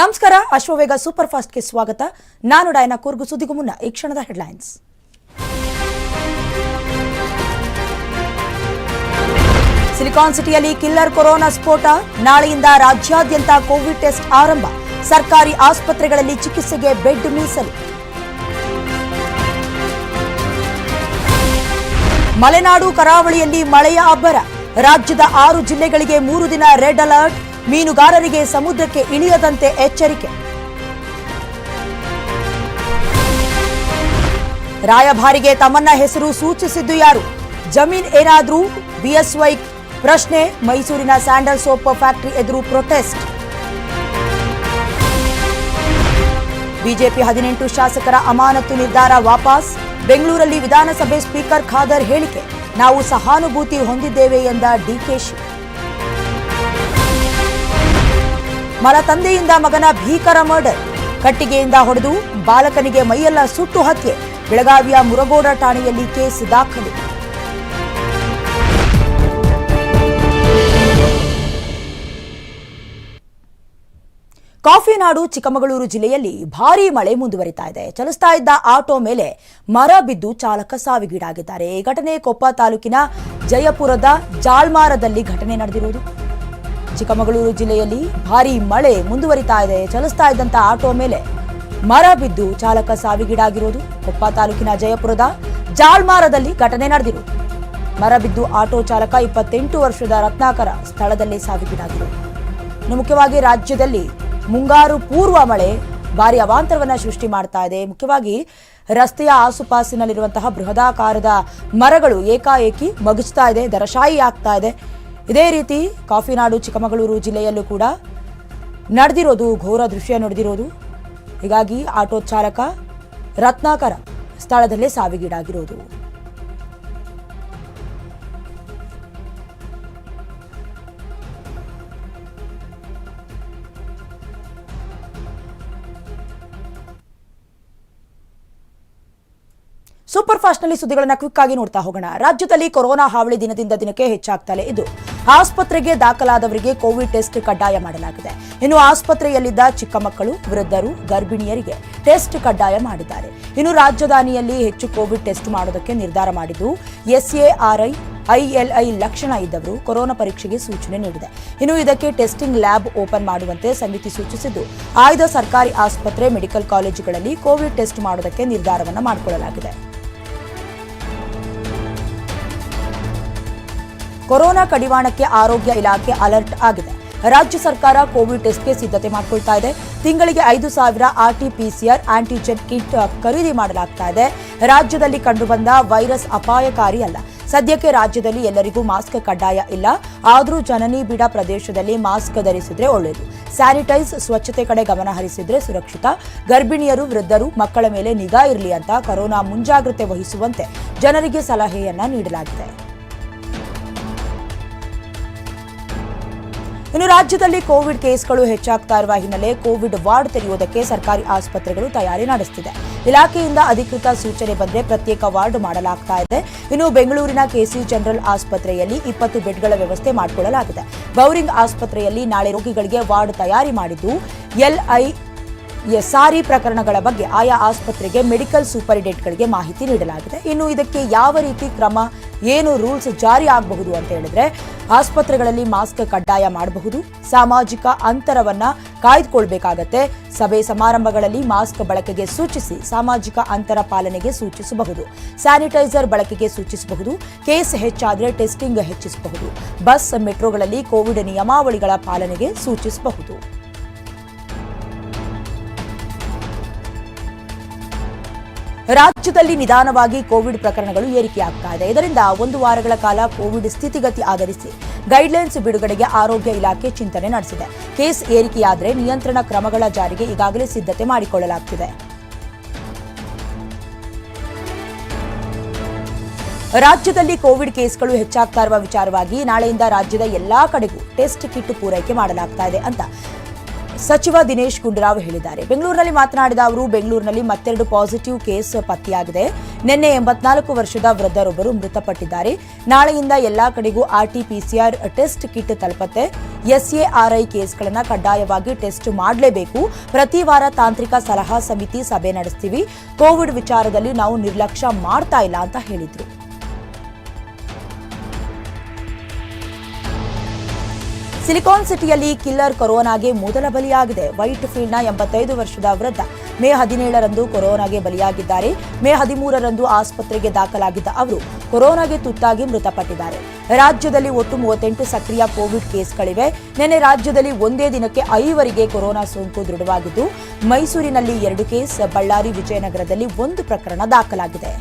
ನಮಸ್ಕಾರ, ಅಶ್ವವೇಗ ಸೂಪರ್ ಫಾಸ್ಟ್ಗೆ ಸ್ವಾಗತ. ನಾನು ಡಾಯನ ಕೂರ್ಗು, ಸುದ್ದಿಗೂ ಮುನ್ನ ಈ ಕ್ಷಣದ ಹೆಡ್ಲೈನ್ಸ್. ಸಿಲಿಕಾನ್ ಸಿಟಿಯಲ್ಲಿ ಕಿಲ್ಲರ್ ಕೊರೋನಾ ಸ್ಫೋಟ. ನಾಳೆಯಿಂದ ರಾಜ್ಯಾದ್ಯಂತ ಕೋವಿಡ್ ಟೆಸ್ಟ್ ಆರಂಭ. ಸರ್ಕಾರಿ ಆಸ್ಪತ್ರೆಗಳಲ್ಲಿ ಚಿಕಿತ್ಸೆಗೆ ಬೆಡ್ ಮೀಸಲು. ಮಲೆನಾಡು ಕರಾವಳಿಯಲ್ಲಿ ಮಳೆಯ ಅಬ್ಬರ. ರಾಜ್ಯದ ಆರು ಜಿಲ್ಲೆಗಳಿಗೆ ಮೂರು ದಿನ ರೆಡ್ ಅಲರ್ಟ್. ಮೀನುಗಾರರಿಗೆ ಸಮುದ್ರಕ್ಕೆ ಇಳಿಯದಂತೆ ಎಚ್ಚರಿಕೆ. ರಾಯಭಾರಿಗೆ ತಮ್ಮನ್ನ ಹೆಸರು ಸೂಚಿಸಿದ್ದು ಯಾರು? ಜಮೀನ್ ಏನಾದ್ರೂ? ಬಿಎಸ್ವೈ ಪ್ರಶ್ನೆ, ಮೈಸೂರಿನ ಸ್ಯಾಂಡಲ್ ಸೋಪ್ ಫ್ಯಾಕ್ಟರಿ ಎದುರು ಪ್ರೊಟೆಸ್ಟ್. ಬಿಜೆಪಿ ಹದಿನೆಂಟು ಶಾಸಕರ ಅಮಾನತು ನಿರ್ಧಾರ ವಾಪಸ್. ಬೆಂಗಳೂರಲ್ಲಿ ವಿಧಾನಸಭೆ ಸ್ಪೀಕರ್ ಖಾದರ್ ಹೇಳಿಕೆ, ನಾವು ಸಹಾನುಭೂತಿ ಹೊಂದಿದ್ದೇವೆ ಎಂದ ಡಿಕೆಶಿ ಮಲ ತಂದೆಯಿಂದ ಮಗನ ಭೀಕರ ಮರ್ಡರ್. ಕಟ್ಟಿಗೆಯಿಂದ ಹೊಡೆದು ಬಾಲಕನಿಗೆ ಮೈಯೆಲ್ಲ ಸುಟ್ಟು ಹತ್ಯೆ. ಬೆಳಗಾವಿಯ ಮುರಗೋಡ ಠಾಣೆಯಲ್ಲಿ ಕೇಸ್ ದಾಖಲು. ಕಾಫಿ ನಾಡು ಚಿಕ್ಕಮಗಳೂರು ಜಿಲ್ಲೆಯಲ್ಲಿ ಭಾರೀ ಮಳೆ ಮುಂದುವರಿತಾ ಇದೆ. ಚಲಿಸ್ತಾ ಇದ್ದ ಆಟೋ ಮೇಲೆ ಮರ ಬಿದ್ದು ಚಾಲಕ ಸಾವಿಗೀಡಾಗಿದ್ದಾರೆ. ಈ ಘಟನೆ ಕೊಪ್ಪ ತಾಲೂಕಿನ ಜಯಪುರದ ಜಾಲ್ಮಾರದಲ್ಲಿ ಘಟನೆ ನಡೆದಿರುವುದು. ಚಿಕ್ಕಮಗಳೂರು ಜಿಲ್ಲೆಯಲ್ಲಿ ಭಾರಿ ಮಳೆ ಮುಂದುವರಿತಾ ಇದೆ. ಚಲಿಸ್ತಾ ಇದ್ದಂತ ಆಟೋ ಮೇಲೆ ಮರ ಬಿದ್ದು ಚಾಲಕ ಸಾವಿಗೀಡಾಗಿರುವುದು ಕೊಪ್ಪ ತಾಲೂಕಿನ ಜಯಪುರದ ಜಾಳ್ಮಾರದಲ್ಲಿ ಘಟನೆ ನಡೆದಿರುವುದು ಮರ ಬಿದ್ದು ಆಟೋ ಚಾಲಕ ಇಪ್ಪತ್ತೆಂಟು ವರ್ಷದ ರತ್ನಾಕರ ಸ್ಥಳದಲ್ಲೇ ಸಾವಿಗೀಡಾಗಿರುವುದು ಇನ್ನು ಮುಖ್ಯವಾಗಿ ರಾಜ್ಯದಲ್ಲಿ ಮುಂಗಾರು ಪೂರ್ವ ಮಳೆ ಭಾರಿ ಅವಾಂತರವನ್ನು ಸೃಷ್ಟಿ ಮಾಡ್ತಾ ಇದೆ. ಮುಖ್ಯವಾಗಿ ರಸ್ತೆಯ ಆಸುಪಾಸಿನಲ್ಲಿರುವಂತಹ ಬೃಹದಾಕಾರದ ಮರಗಳು ಏಕಾಏಕಿ ಮಗುಚ್ತಾ ಇದೆ ದರಶಾಯಿ ಆಗ್ತಾ ಇದೆ. ಇದೇ ರೀತಿ ಕಾಫಿನಾಡು, ಚಿಕ್ಕಮಗಳೂರು ಜಿಲ್ಲೆಯಲ್ಲೂ ಕೂಡ ನಡೆದಿರೋದು, ಘೋರ ದೃಶ್ಯ ನಡೆದಿರೋದು. ಹೀಗಾಗಿ ಆಟೋ ಚಾಲಕ ರತ್ನಾಕರ ಸ್ಥಳದಲ್ಲೇ ಸಾವಿಗೀಡಾಗಿರೋದು. ಸೂಪರ್ ಫಾಸ್ಟ್ನಲ್ಲಿ ಸುದ್ದಿಗಳನ್ನ ಕ್ವಿಕ್ ಆಗಿ ನೋಡ್ತಾ ಹೋಗೋಣ. ರಾಜ್ಯದಲ್ಲಿ ಕೊರೋನಾ ಹಾವಳಿ ದಿನದಿಂದ ದಿನಕ್ಕೆ ಹೆಚ್ಚಾಗ್ತಲೇ ಇದು ಆಸ್ಪತ್ರೆಗೆ ದಾಖಲಾದವರಿಗೆ ಕೋವಿಡ್ ಟೆಸ್ಟ್ ಕಡ್ಡಾಯ ಮಾಡಲಾಗಿದೆ. ಇನ್ನು ಆಸ್ಪತ್ರೆಯಲ್ಲಿದ್ದ ಚಿಕ್ಕ ಮಕ್ಕಳು, ವೃದ್ಧರು, ಗರ್ಭಿಣಿಯರಿಗೆ ಟೆಸ್ಟ್ ಕಡ್ಡಾಯ ಮಾಡಿದ್ದಾರೆ. ಇನ್ನು ರಾಜಧಾನಿಯಲ್ಲಿ ಹೆಚ್ಚು ಕೋವಿಡ್ ಟೆಸ್ಟ್ ಮಾಡೋದಕ್ಕೆ ನಿರ್ಧಾರ ಮಾಡಿದ್ದು, ಎಸ್ಎಆರ್ಐ, ಐಎಲ್ಐ ಲಕ್ಷಣ ಇದ್ದವರು ಕೊರೋನಾ ಪರೀಕ್ಷೆಗೆ ಸೂಚನೆ ನೀಡಿದೆ. ಇನ್ನು ಇದಕ್ಕೆ ಟೆಸ್ಟಿಂಗ್ ಲ್ಯಾಬ್ ಓಪನ್ ಮಾಡುವಂತೆ ಸಮಿತಿ ಸೂಚಿಸಿದ್ದು, ಆಯ್ದ ಸರ್ಕಾರಿ ಆಸ್ಪತ್ರೆ ಮೆಡಿಕಲ್ ಕಾಲೇಜುಗಳಲ್ಲಿ ಕೋವಿಡ್ ಟೆಸ್ಟ್ ಮಾಡೋದಕ್ಕೆ ನಿರ್ಧಾರವನ್ನು ಮಾಡಿಕೊಳ್ಳಲಾಗಿದೆ. ಕೊರೋನಾ ಕಡಿವಾಣಕ್ಕೆ ಆರೋಗ್ಯ ಇಲಾಖೆ ಅಲರ್ಟ್ ಆಗಿದೆ. ರಾಜ್ಯ ಸರ್ಕಾರ ಕೋವಿಡ್ ಟೆಸ್ಟ್ಗೆ ಸಿದ್ಧತೆ ಮಾಡಿಕೊಳ್ತಾ ಇದೆ. ತಿಂಗಳಿಗೆ ಐದು ಸಾವಿರ ಆರ್ಟಿಪಿಸಿಆರ್, ಆಂಟಿಜೆನ್ ಕಿಟ್ ಖರೀದಿ ಮಾಡಲಾಗ್ತಾ ಇದೆ. ರಾಜ್ಯದಲ್ಲಿ ಕಂಡುಬಂದ ವೈರಸ್ ಅಪಾಯಕಾರಿ ಅಲ್ಲ. ಸದ್ಯಕ್ಕೆ ರಾಜ್ಯದಲ್ಲಿ ಎಲ್ಲರಿಗೂ ಮಾಸ್ಕ್ ಕಡ್ಡಾಯ ಇಲ್ಲ. ಆದರೂ ಜನನಿ ಬಿಡ ಪ್ರದೇಶದಲ್ಲಿ ಮಾಸ್ಕ್ ಧರಿಸಿದ್ರೆ ಒಳ್ಳೆಯದು ಸ್ಯಾನಿಟೈಸ್, ಸ್ವಚ್ಛತೆ ಕಡೆ ಗಮನ ಹರಿಸಿದ್ರೆ ಸುರಕ್ಷಿತ. ಗರ್ಭಿಣಿಯರು, ವೃದ್ಧರು, ಮಕ್ಕಳ ಮೇಲೆ ನಿಗಾ ಇರಲಿ ಅಂತ ಕೊರೋನಾ ಮುಂಜಾಗ್ರತೆ ವಹಿಸುವಂತೆ ಜನರಿಗೆ ಸಲಹೆಯನ್ನ ನೀಡಲಾಗಿದೆ. ಇನ್ನು ರಾಜ್ಯದಲ್ಲಿ ಕೋವಿಡ್ ಕೇಸ್ಗಳು ಹೆಚ್ಚಾಗ್ತಾ ಇರುವ ಹಿನ್ನೆಲೆ ಕೋವಿಡ್ ವಾರ್ಡ್ ತೆರೆಯುವುದಕ್ಕೆ ಸರ್ಕಾರಿ ಆಸ್ಪತ್ರೆಗಳು ತಯಾರಿ ನಡೆಸುತ್ತಿದೆ ಇಲಾಖೆಯಿಂದ ಅಧಿಕೃತ ಸೂಚನೆ ಬಂದರೆ ಪ್ರತ್ಯೇಕ ವಾರ್ಡ್ ಮಾಡಲಾಗ್ತಾ ಇದೆ. ಇನ್ನು ಬೆಂಗಳೂರಿನ ಕೆಸಿ ಜನರಲ್ ಆಸ್ಪತ್ರೆಯಲ್ಲಿ ಇಪ್ಪತ್ತು ಬೆಡ್ಗಳ ವ್ಯವಸ್ಥೆ ಮಾಡಿಕೊಳ್ಳಲಾಗಿದೆ. ಬೌರಿಂಗ್ ಆಸ್ಪತ್ರೆಯಲ್ಲಿ ನಾಳೆ ರೋಗಿಗಳಿಗೆ ವಾರ್ಡ್ ತಯಾರಿ ಮಾಡಿದ್ದು ಎಲ್ಐ ಸಾರಿ ಪ್ರಕರಣಗಳ ಬಗ್ಗೆ ಆಯಾ ಆಸ್ಪತ್ರೆಗೆ ಮೆಡಿಕಲ್ ಸೂಪರಿಂಟೆಂಡೆಂಟ್ಗಳಿಗೆ ಮಾಹಿತಿ ನೀಡಲಾಗಿದೆ. ಇನ್ನು ಇದಕ್ಕೆ ಯಾವ ರೀತಿ ಕ್ರಮ, ಏನು ರೂಲ್ಸ್ ಜಾರಿ ಆಗಬಹುದು ಅಂತ ಹೇಳಿದ್ರೆ, ಆಸ್ಪತ್ರೆಗಳಲ್ಲಿ ಮಾಸ್ಕ್ ಕಡ್ಡಾಯ ಮಾಡಬಹುದು. ಸಾಮಾಜಿಕ ಅಂತರವನ್ನ ಕಾಯ್ದುಕೊಳ್ಬೇಕಾಗತ್ತೆ. ಸಭೆ ಸಮಾರಂಭಗಳಲ್ಲಿ ಮಾಸ್ಕ್ ಬಳಕೆಗೆ ಸೂಚಿಸಿ ಸಾಮಾಜಿಕ ಅಂತರ ಪಾಲನೆಗೆ ಸೂಚಿಸಬಹುದು. ಸ್ಯಾನಿಟೈಸರ್ ಬಳಕೆಗೆ ಸೂಚಿಸಬಹುದು. ಕೇಸ್ ಹೆಚ್ಚಾದರೆ ಟೆಸ್ಟಿಂಗ್ ಹೆಚ್ಚಿಸಬಹುದು. ಬಸ್, ಮೆಟ್ರೋಗಳಲ್ಲಿ ಕೋವಿಡ್ ನಿಯಮಾವಳಿಗಳ ಪಾಲನೆಗೆ ಸೂಚಿಸಬಹುದು. ರಾಜ್ಯದಲ್ಲಿ ನಿಧಾನವಾಗಿ ಕೋವಿಡ್ ಪ್ರಕರಣಗಳು ಏರಿಕೆಯಾಗ್ತಾ ಇದೆ. ಇದರಿಂದ ಒಂದು ವಾರಗಳ ಕಾಲ ಕೋವಿಡ್ ಸ್ಥಿತಿಗತಿ ಆಧರಿಸಿ ಗೈಡ್ಲೈನ್ಸ್ ಬಿಡುಗಡೆಗೆ ಆರೋಗ್ಯ ಇಲಾಖೆ ಚಿಂತನೆ ನಡೆಸಿದೆ. ಕೇಸ್ ಏರಿಕೆಯಾದರೆ ನಿಯಂತ್ರಣ ಕ್ರಮಗಳ ಜಾರಿಗೆ ಈಗಾಗಲೇ ಸಿದ್ಧತೆ ಮಾಡಿಕೊಳ್ಳಲಾಗುತ್ತಿದೆ ರಾಜ್ಯದಲ್ಲಿ ಕೋವಿಡ್ ಕೇಸ್ಗಳು ಹೆಚ್ಚಾಗ್ತಾ ಇರುವ ವಿಚಾರವಾಗಿ ನಾಳೆಯಿಂದ ರಾಜ್ಯದ ಎಲ್ಲಾ ಕಡೆಗೂ ಟೆಸ್ಟ್ ಕಿಟ್ ಪೂರೈಕೆ ಮಾಡಲಾಗ್ತಾ ಇದೆ ಅಂತ ಸಚಿವ ದಿನೇಶ್ ಗುಂಡೂರಾವ್ ಹೇಳಿದ್ದಾರೆ. ಬೆಂಗಳೂರಿನಲ್ಲಿ ಮಾತನಾಡಿದ ಅವರು, ಬೆಂಗಳೂರಿನಲ್ಲಿ ಮತ್ತೆರಡು ಪಾಸಿಟಿವ್ ಕೇಸ್ ಪತ್ತೆಯಾಗಿದೆ. ನಿನ್ನೆ ಎಂಬತ್ನಾಲ್ಕು ವರ್ಷದ ವೃದ್ಧರೊಬ್ಬರು ಮೃತಪಟ್ಟಿದ್ದಾರೆ. ನಾಳೆಯಿಂದ ಎಲ್ಲಾ ಕಡೆಗೂ ಆರ್ಟಿಪಿಸಿಆರ್ ಟೆಸ್ಟ್ ಕಿಟ್ ತಲುಪತ್ತೆ. ಎಸ್ಎಆರ್ಐ ಕೇಸ್ಗಳನ್ನು ಕಡ್ಡಾಯವಾಗಿ ಟೆಸ್ಟ್ ಮಾಡಲೇಬೇಕು. ಪ್ರತಿ ವಾರ ತಾಂತ್ರಿಕ ಸಲಹಾ ಸಮಿತಿ ಸಭೆ ನಡೆಸ್ತೀವಿ. ಕೋವಿಡ್ ವಿಚಾರದಲ್ಲಿ ನಾವು ನಿರ್ಲಕ್ಷ್ಯ ಮಾಡ್ತಾ ಇಲ್ಲ ಅಂತ ಹೇಳಿದ್ರು. ಸಿಲಿಕಾನ್ ಸಿಟಿಯಲ್ಲಿ ಕಿಲ್ಲರ್ ಕೊರೋನಾಗೆ ಮೊದಲ ಬಲಿಯಾಗಿದೆ. ವೈಟ್ ಫೀಲ್ಡ್ನ ಎಂಬತ್ತೈದು ವರ್ಷದ ವೃದ್ಧ ಮೇ ಹದಿನೇಳರಂದು ಕೊರೋನಾಗೆ ಬಲಿಯಾಗಿದ್ದಾರೆ. ಮೇ ಹದಿಮೂರರಂದು ಆಸ್ಪತ್ರೆಗೆ ದಾಖಲಾಗಿದ್ದ ಅವರು ಕೊರೋನಾಗೆ ತುತ್ತಾಗಿ ಮೃತಪಟ್ಟಿದ್ದಾರೆ. ರಾಜ್ಯದಲ್ಲಿ ಒಟ್ಟು ಮೂವತ್ತೆಂಟು ಸಕ್ರಿಯ ಕೋವಿಡ್ ಕೇಸ್ಗಳಿವೆ. ನಿನ್ನೆ ರಾಜ್ಯದಲ್ಲಿ ಒಂದೇ ದಿನಕ್ಕೆ ಐವರಿಗೆ ಕೊರೋನಾ ಸೋಂಕು ದೃಢವಾಗಿದ್ದು, ಮೈಸೂರಿನಲ್ಲಿ ಎರಡು ಕೇಸ್, ಬಳ್ಳಾರಿ ವಿಜಯನಗರದಲ್ಲಿ ಒಂದು ಪ್ರಕರಣ ದಾಖಲಾಗಿದೆ.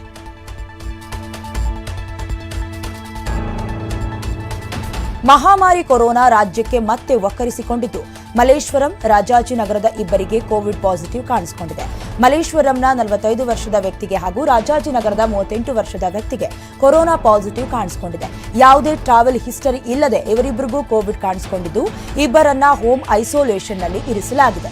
ಮಹಾಮಾರಿ ಕೊರೋನಾ ರಾಜ್ಯಕ್ಕೆ ಮತ್ತೆ ಒಕ್ಕರಿಸಿಕೊಂಡಿದ್ದು ಮಲೇಶ್ವರಂ ರಾಜಾಜಿನಗರದ ಇಬ್ಬರಿಗೆ ಕೋವಿಡ್ ಪಾಸಿಟಿವ್ ಕಾಣಿಸಿಕೊಂಡಿದೆ. ಮಲೇಶ್ವರಂನ ನಲವತ್ತೈದು ವರ್ಷದ ವ್ಯಕ್ತಿಗೆ ಹಾಗೂ ರಾಜಾಜಿನಗರದ ಮೂವತ್ತೆಂಟು ವರ್ಷದ ವ್ಯಕ್ತಿಗೆ ಕೊರೋನಾ ಪಾಸಿಟಿವ್ ಕಾಣಿಸಿಕೊಂಡಿದೆ. ಯಾವುದೇ ಟ್ರಾವೆಲ್ ಹಿಸ್ಟರಿ ಇಲ್ಲದೆ ಇವರಿಬ್ಬರಿಗೂ ಕೋವಿಡ್ ಕಾಣಿಸಿಕೊಂಡಿದ್ದು, ಇಬ್ಬರನ್ನ ಹೋಮ್ ಐಸೋಲೇಷನ್ನಲ್ಲಿ ಇರಿಸಲಾಗಿದೆ.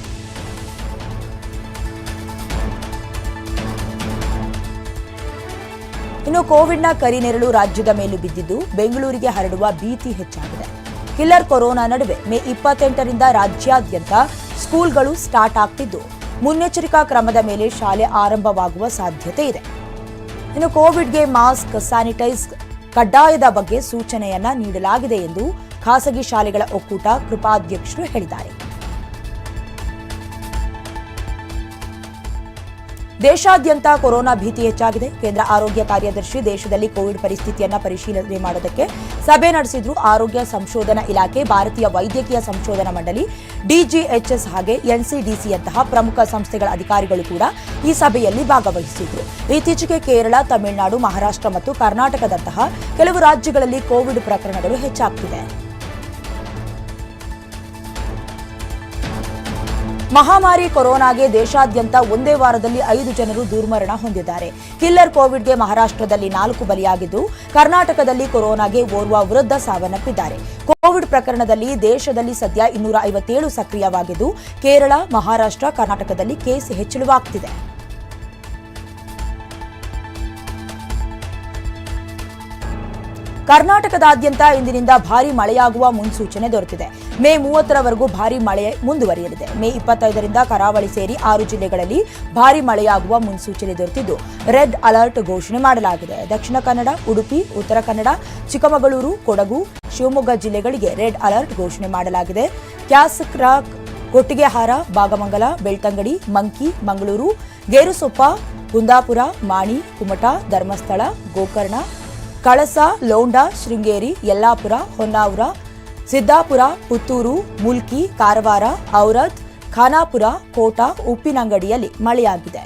ಇನ್ನು ಕೋವಿಡ್ನ ಕರಿನೆರಳು ರಾಜ್ಯದ ಮೇಲೂ ಬಿದ್ದಿದ್ದು ಬೆಂಗಳೂರಿಗೆ ಹರಡುವ ಭೀತಿ ಹೆಚ್ಚಾಗಿದೆ. ಕಿಲ್ಲರ್ ಕೊರೋನಾ ನಡುವೆ ಮೇ ಇಪ್ಪತ್ತೆಂಟರಿಂದ ರಾಜ್ಯಾದ್ಯಂತ ಸ್ಕೂಲ್ಗಳು ಸ್ಟಾರ್ಟ್ ಆಗ್ತಿದ್ದು. ಮುನ್ನೆಚ್ಚರಿಕಾ ಕ್ರಮದ ಮೇಲೆ ಶಾಲೆ ಆರಂಭವಾಗುವ ಸಾಧ್ಯತೆ ಇದೆ. ಇನ್ನು ಕೋವಿಡ್ಗೆ ಮಾಸ್ಕ್, ಸ್ಯಾನಿಟೈಸ್ ಕಡ್ಡಾಯದ ಬಗ್ಗೆ ಸೂಚನೆಯನ್ನ ನೀಡಲಾಗಿದೆ ಎಂದು ಖಾಸಗಿ ಶಾಲೆಗಳ ಒಕ್ಕೂಟ ಕೃಪಾಧ್ಯಕ್ಷರು ಹೇಳಿದ್ದಾರೆ. ದೇಶಾದ್ಯಂತ ಕೊರೋನಾ ಭೀತಿ ಹೆಚ್ಚಾಗಿದೆ. ಕೇಂದ್ರ ಆರೋಗ್ಯ ಕಾರ್ಯದರ್ಶಿ ದೇಶದಲ್ಲಿ ಕೋವಿಡ್ ಪರಿಸ್ಥಿತಿಯನ್ನು ಪರಿಶೀಲನೆ ಮಾಡೋದಕ್ಕೆ ಸಭೆ ನಡೆಸಿದ್ರು ಆರೋಗ್ಯ ಸಂಶೋಧನಾ ಇಲಾಖೆ, ಭಾರತೀಯ ವೈದ್ಯಕೀಯ ಸಂಶೋಧನಾ ಮಂಡಳಿ, ಡಿಜಿಎಚ್ಎಸ್ ಹಾಗೆ ಎನ್ಸಿಡಿಸಿಯಂತಹ ಪ್ರಮುಖ ಸಂಸ್ಥೆಗಳ ಅಧಿಕಾರಿಗಳು ಕೂಡ ಈ ಸಭೆಯಲ್ಲಿ ಭಾಗವಹಿಸಿದ್ರು. ಇತ್ತೀಚೆಗೆ ಕೇರಳ, ತಮಿಳುನಾಡು, ಮಹಾರಾಷ್ಟ್ರ ಮತ್ತು ಕರ್ನಾಟಕದಂತಹ ಕೆಲವು ರಾಜ್ಯಗಳಲ್ಲಿ ಕೋವಿಡ್ ಪ್ರಕರಣಗಳು ಹೆಚ್ಚಾಗ್ತಿದೆ. ಮಹಾಮಾರಿ ಕೊರೋನಾಗೆ ದೇಶಾದ್ಯಂತ ಒಂದೇ ವಾರದಲ್ಲಿ ಐದು ಜನರು ದುರ್ಮರಣ ಹೊಂದಿದ್ದಾರೆ. ಕಿಲ್ಲರ್ ಕೋವಿಡ್ಗೆ ಮಹಾರಾಷ್ಟ್ರದಲ್ಲಿ ನಾಲ್ಕು ಬಲಿಯಾಗಿದ್ದು, ಕರ್ನಾಟಕದಲ್ಲಿ ಕೊರೋನಾಗೆ ಓರ್ವ ವೃದ್ಧ ಸಾವನ್ನಪ್ಪಿದ್ದಾರೆ. ಕೋವಿಡ್ ಪ್ರಕರಣದಲ್ಲಿ ದೇಶದಲ್ಲಿ ಸದ್ಯ ಇನ್ನೂರ ಐವತ್ತೇಳು ಸಕ್ರಿಯವಾಗಿದ್ದು, ಕೇರಳ, ಮಹಾರಾಷ್ಟ್ರ, ಕರ್ನಾಟಕದಲ್ಲಿ ಕೇಸ್ ಹೆಚ್ಚಳವಾಗ್ತಿದೆ. ಕರ್ನಾಟಕದಾದ್ಯಂತ ಇಂದಿನಿಂದ ಭಾರಿ ಮಳೆಯಾಗುವ ಮುನ್ಸೂಚನೆ ದೊರೆತಿದೆ. ಮೇ ಮೂವತ್ತರವರೆಗೂ ಭಾರಿ ಮಳೆ ಮುಂದುವರಿಯಲಿದೆ. ಮೇ ಇಪ್ಪತ್ತೈದರಿಂದ ಕರಾವಳಿ ಸೇರಿ ಆರು ಜಿಲ್ಲೆಗಳಲ್ಲಿ ಭಾರಿ ಮಳೆಯಾಗುವ ಮುನ್ಸೂಚನೆ ದೊರೆತಿದ್ದು. ರೆಡ್ ಅಲರ್ಟ್ ಘೋಷಣೆ ಮಾಡಲಾಗಿದೆ. ದಕ್ಷಿಣ ಕನ್ನಡ, ಉಡುಪಿ, ಉತ್ತರ ಕನ್ನಡ, ಚಿಕ್ಕಮಗಳೂರು, ಕೊಡಗು, ಶಿವಮೊಗ್ಗ ಜಿಲ್ಲೆಗಳಿಗೆ ರೆಡ್ ಅಲರ್ಟ್ ಘೋಷಣೆ ಮಾಡಲಾಗಿದೆ. ಕ್ಯಾಸ್ಕ್ರಾಕ್ ಕೊಟ್ಟಿಗೆಹಾರ ಭಾಗಮಂಗಲ ಬೆಳ್ತಂಗಡಿ, ಮಂಕಿ, ಮಂಗಳೂರು, ಗೇರುಸೊಪ್ಪ, ಕುಂದಾಪುರ, ಮಾಣಿ, ಕುಮಟ, ಧರ್ಮಸ್ಥಳ, ಗೋಕರ್ಣ ಕಳಸ, ಲೋಂಡ, ಶೃಂಗೇರಿ, ಯಲ್ಲಾಪುರ, ಹೊನ್ನಾವರ, ಸಿದ್ದಾಪುರ, ಪುತ್ತೂರು, ಮುಲ್ಕಿ, ಕಾರವಾರ ಔರದ್ ಖಾನಾಪುರ, ಕೋಟ, ಉಪ್ಪಿನಂಗಡಿಯಲ್ಲಿ ಮಳೆಯಾಗಿದೆ.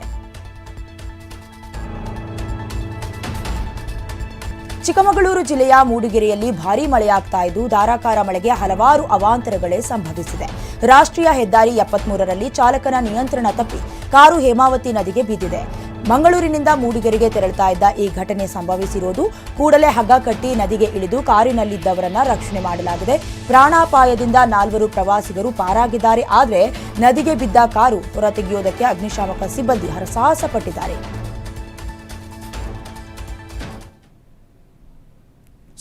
ಚಿಕ್ಕಮಗಳೂರು ಜಿಲ್ಲೆಯ ಮೂಡಿಗೆರೆಯಲ್ಲಿ ಭಾರೀ ಮಳೆಯಾಗ್ತಾ ಇದ್ದು ಧಾರಾಕಾರ ಮಳೆಗೆ ಹಲವಾರು ಅವಾಂತರಗಳೇ ಸಂಭವಿಸಿದೆ. ರಾಷ್ಟ್ರೀಯ ಹೆದ್ದಾರಿ ಎಪ್ಪತ್ಮೂರರಲ್ಲಿ ಚಾಲಕನ ನಿಯಂತ್ರಣ ತಪ್ಪಿ ಕಾರು ಹೇಮಾವತಿ ನದಿಗೆ ಬಿದ್ದಿದೆ. ಮಂಗಳೂರಿನಿಂದ ಮೂಡಿಗೆರೆಗೆ ತೆರಳುತ್ತಾ ಇದ್ದ ಈ ಘಟನೆ ಸಂಭವಿಸಿರುವುದು ಕೂಡಲೇ ಹಗ್ಗ ಕಟ್ಟಿ ನದಿಗೆ ಇಳಿದು ಕಾರಿನಲ್ಲಿದ್ದವರನ್ನ ರಕ್ಷಣೆ ಮಾಡಲಾಗಿದೆ. ಪ್ರಾಣಾಪಾಯದಿಂದ ನಾಲ್ವರು ಪ್ರವಾಸಿಗರು ಪಾರಾಗಿದ್ದಾರೆ. ಆದರೆ ನದಿಗೆ ಬಿದ್ದ ಕಾರು ಹೊರತೆಗೆಯುವುದಕ್ಕೆ ಅಗ್ನಿಶಾಮಕ ಸಿಬ್ಬಂದಿ ಹರಸಾಹಸ ಪಟ್ಟಿದ್ದಾರೆ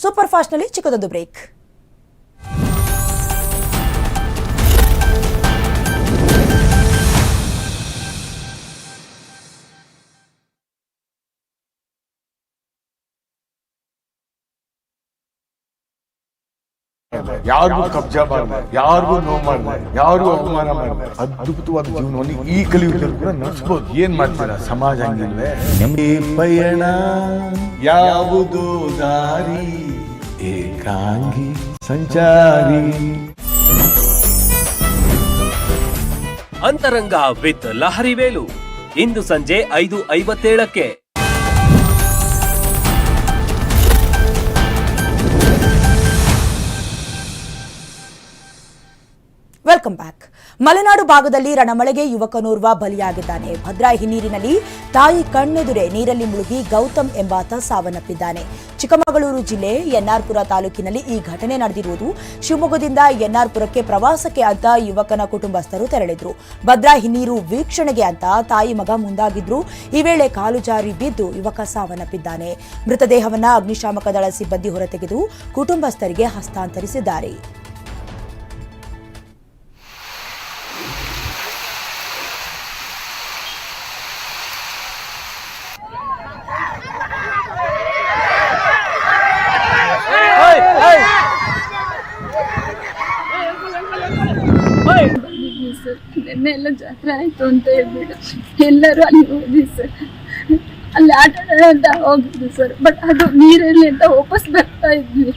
ಸೂಪರ್ ಫಾಸ್ಟ್ನಲ್ಲಿ ಚಿಕ್ಕದೊಂದು ಬ್ರೇಕ್. ಯಾರಿಗೂ ಕಬ್ಜಾ ಮಾಡಲ್ಲ ಯಾರಿಗೂ ನೋವು ಮಾಡಲ್ಲ ಯಾರಿಗೂ ಅವಮಾನ ಮಾಡಲ್ಲ ಅದ್ಭುತವಾದ ಜೀವನವನ್ನು ಈ ಕಲಿಯುಗದಲ್ಲಿ ಕೂಡ ನಡೆಸ್ಬೋದು. ಏನ್ ಮಾಡ್ತೀರಾ? ಸಮಾಜ ಹಂಗಿಲ್ವೇ? ನೆಮ್ಮದಿ ಪಯಣ ಯಾವುದು ದಾರಿ? ಏಕಾಂಗಿ ಸಂಚಾರಿ. ಅಂತರಂಗ ವಿತ್ ಲಹರಿ ವೇಲು. ಇಂದು ಸಂಜೆ ಐದು ಐವತ್ತೇಳಕ್ಕೆ. Welcome back. ಮಲೆನಾಡು ಭಾಗದಲ್ಲಿ ರಣಮಳೆಗೆ ಯುವಕನೋರ್ವ ಬಲಿಯಾಗಿದ್ದಾನೆ. ಭದ್ರಾ ಹಿನ್ನೀರಿನಲ್ಲಿ ತಾಯಿ ಕಣ್ಣೆದುರೆ ನೀರಲ್ಲಿ ಮುಳುಗಿ ಗೌತಮ್ ಎಂಬಾತ ಸಾವನ್ನಪ್ಪಿದ್ದಾನೆ. ಚಿಕ್ಕಮಗಳೂರು ಜಿಲ್ಲೆ ಎನ್ಆರ್ಪುರ ತಾಲೂಕಿನಲ್ಲಿ ಈ ಘಟನೆ ನಡೆದಿರುವುದು ಶಿವಮೊಗ್ಗದಿಂದ ಎನ್ಆರ್ಪುರಕ್ಕೆ ಪ್ರವಾಸಕ್ಕೆ ಅಂತ ಯುವಕನ ಕುಟುಂಬಸ್ಥರು ತೆರಳಿದ್ರು. ಭದ್ರಾ ಹಿನ್ನೀರು ವೀಕ್ಷಣೆಗೆ ಅಂತ ತಾಯಿ ಮಗ ಮುಂದಾಗಿದ್ರು. ಈ ವೇಳೆ ಕಾಲು ಜಾರಿ ಬಿದ್ದು ಯುವಕ ಸಾವನ್ನಪ್ಪಿದ್ದಾನೆ. ಮೃತದೇಹವನ್ನು ಅಗ್ನಿಶಾಮಕ ದಳ ಸಿಬ್ಬಂದಿ ಹೊರತೆಗೆದು ಕುಟುಂಬಸ್ಥರಿಗೆ ಹಸ್ತಾಂತರಿಸಿದ್ದಾರೆ ನಿನ್ನೆ ಎಲ್ಲ ಜಾತ್ರೆ ಆಯ್ತು ಅಂತ ಹೇಳ್ಬಿಟ್ಟು ಎಲ್ಲರೂ ಅಲ್ಲಿ ಹೋದ್ವಿ ಸರ್. ಅಲ್ಲಿ ಆಟ ಅಂತ ಹೋಗಿದ್ವಿ ಸರ್. ಬಟ್ ಅದು ನೀರಲ್ಲಿ ಅಂತ ವಾಪಸ್ ಬರ್ತಾ ಇದ್ವಿ.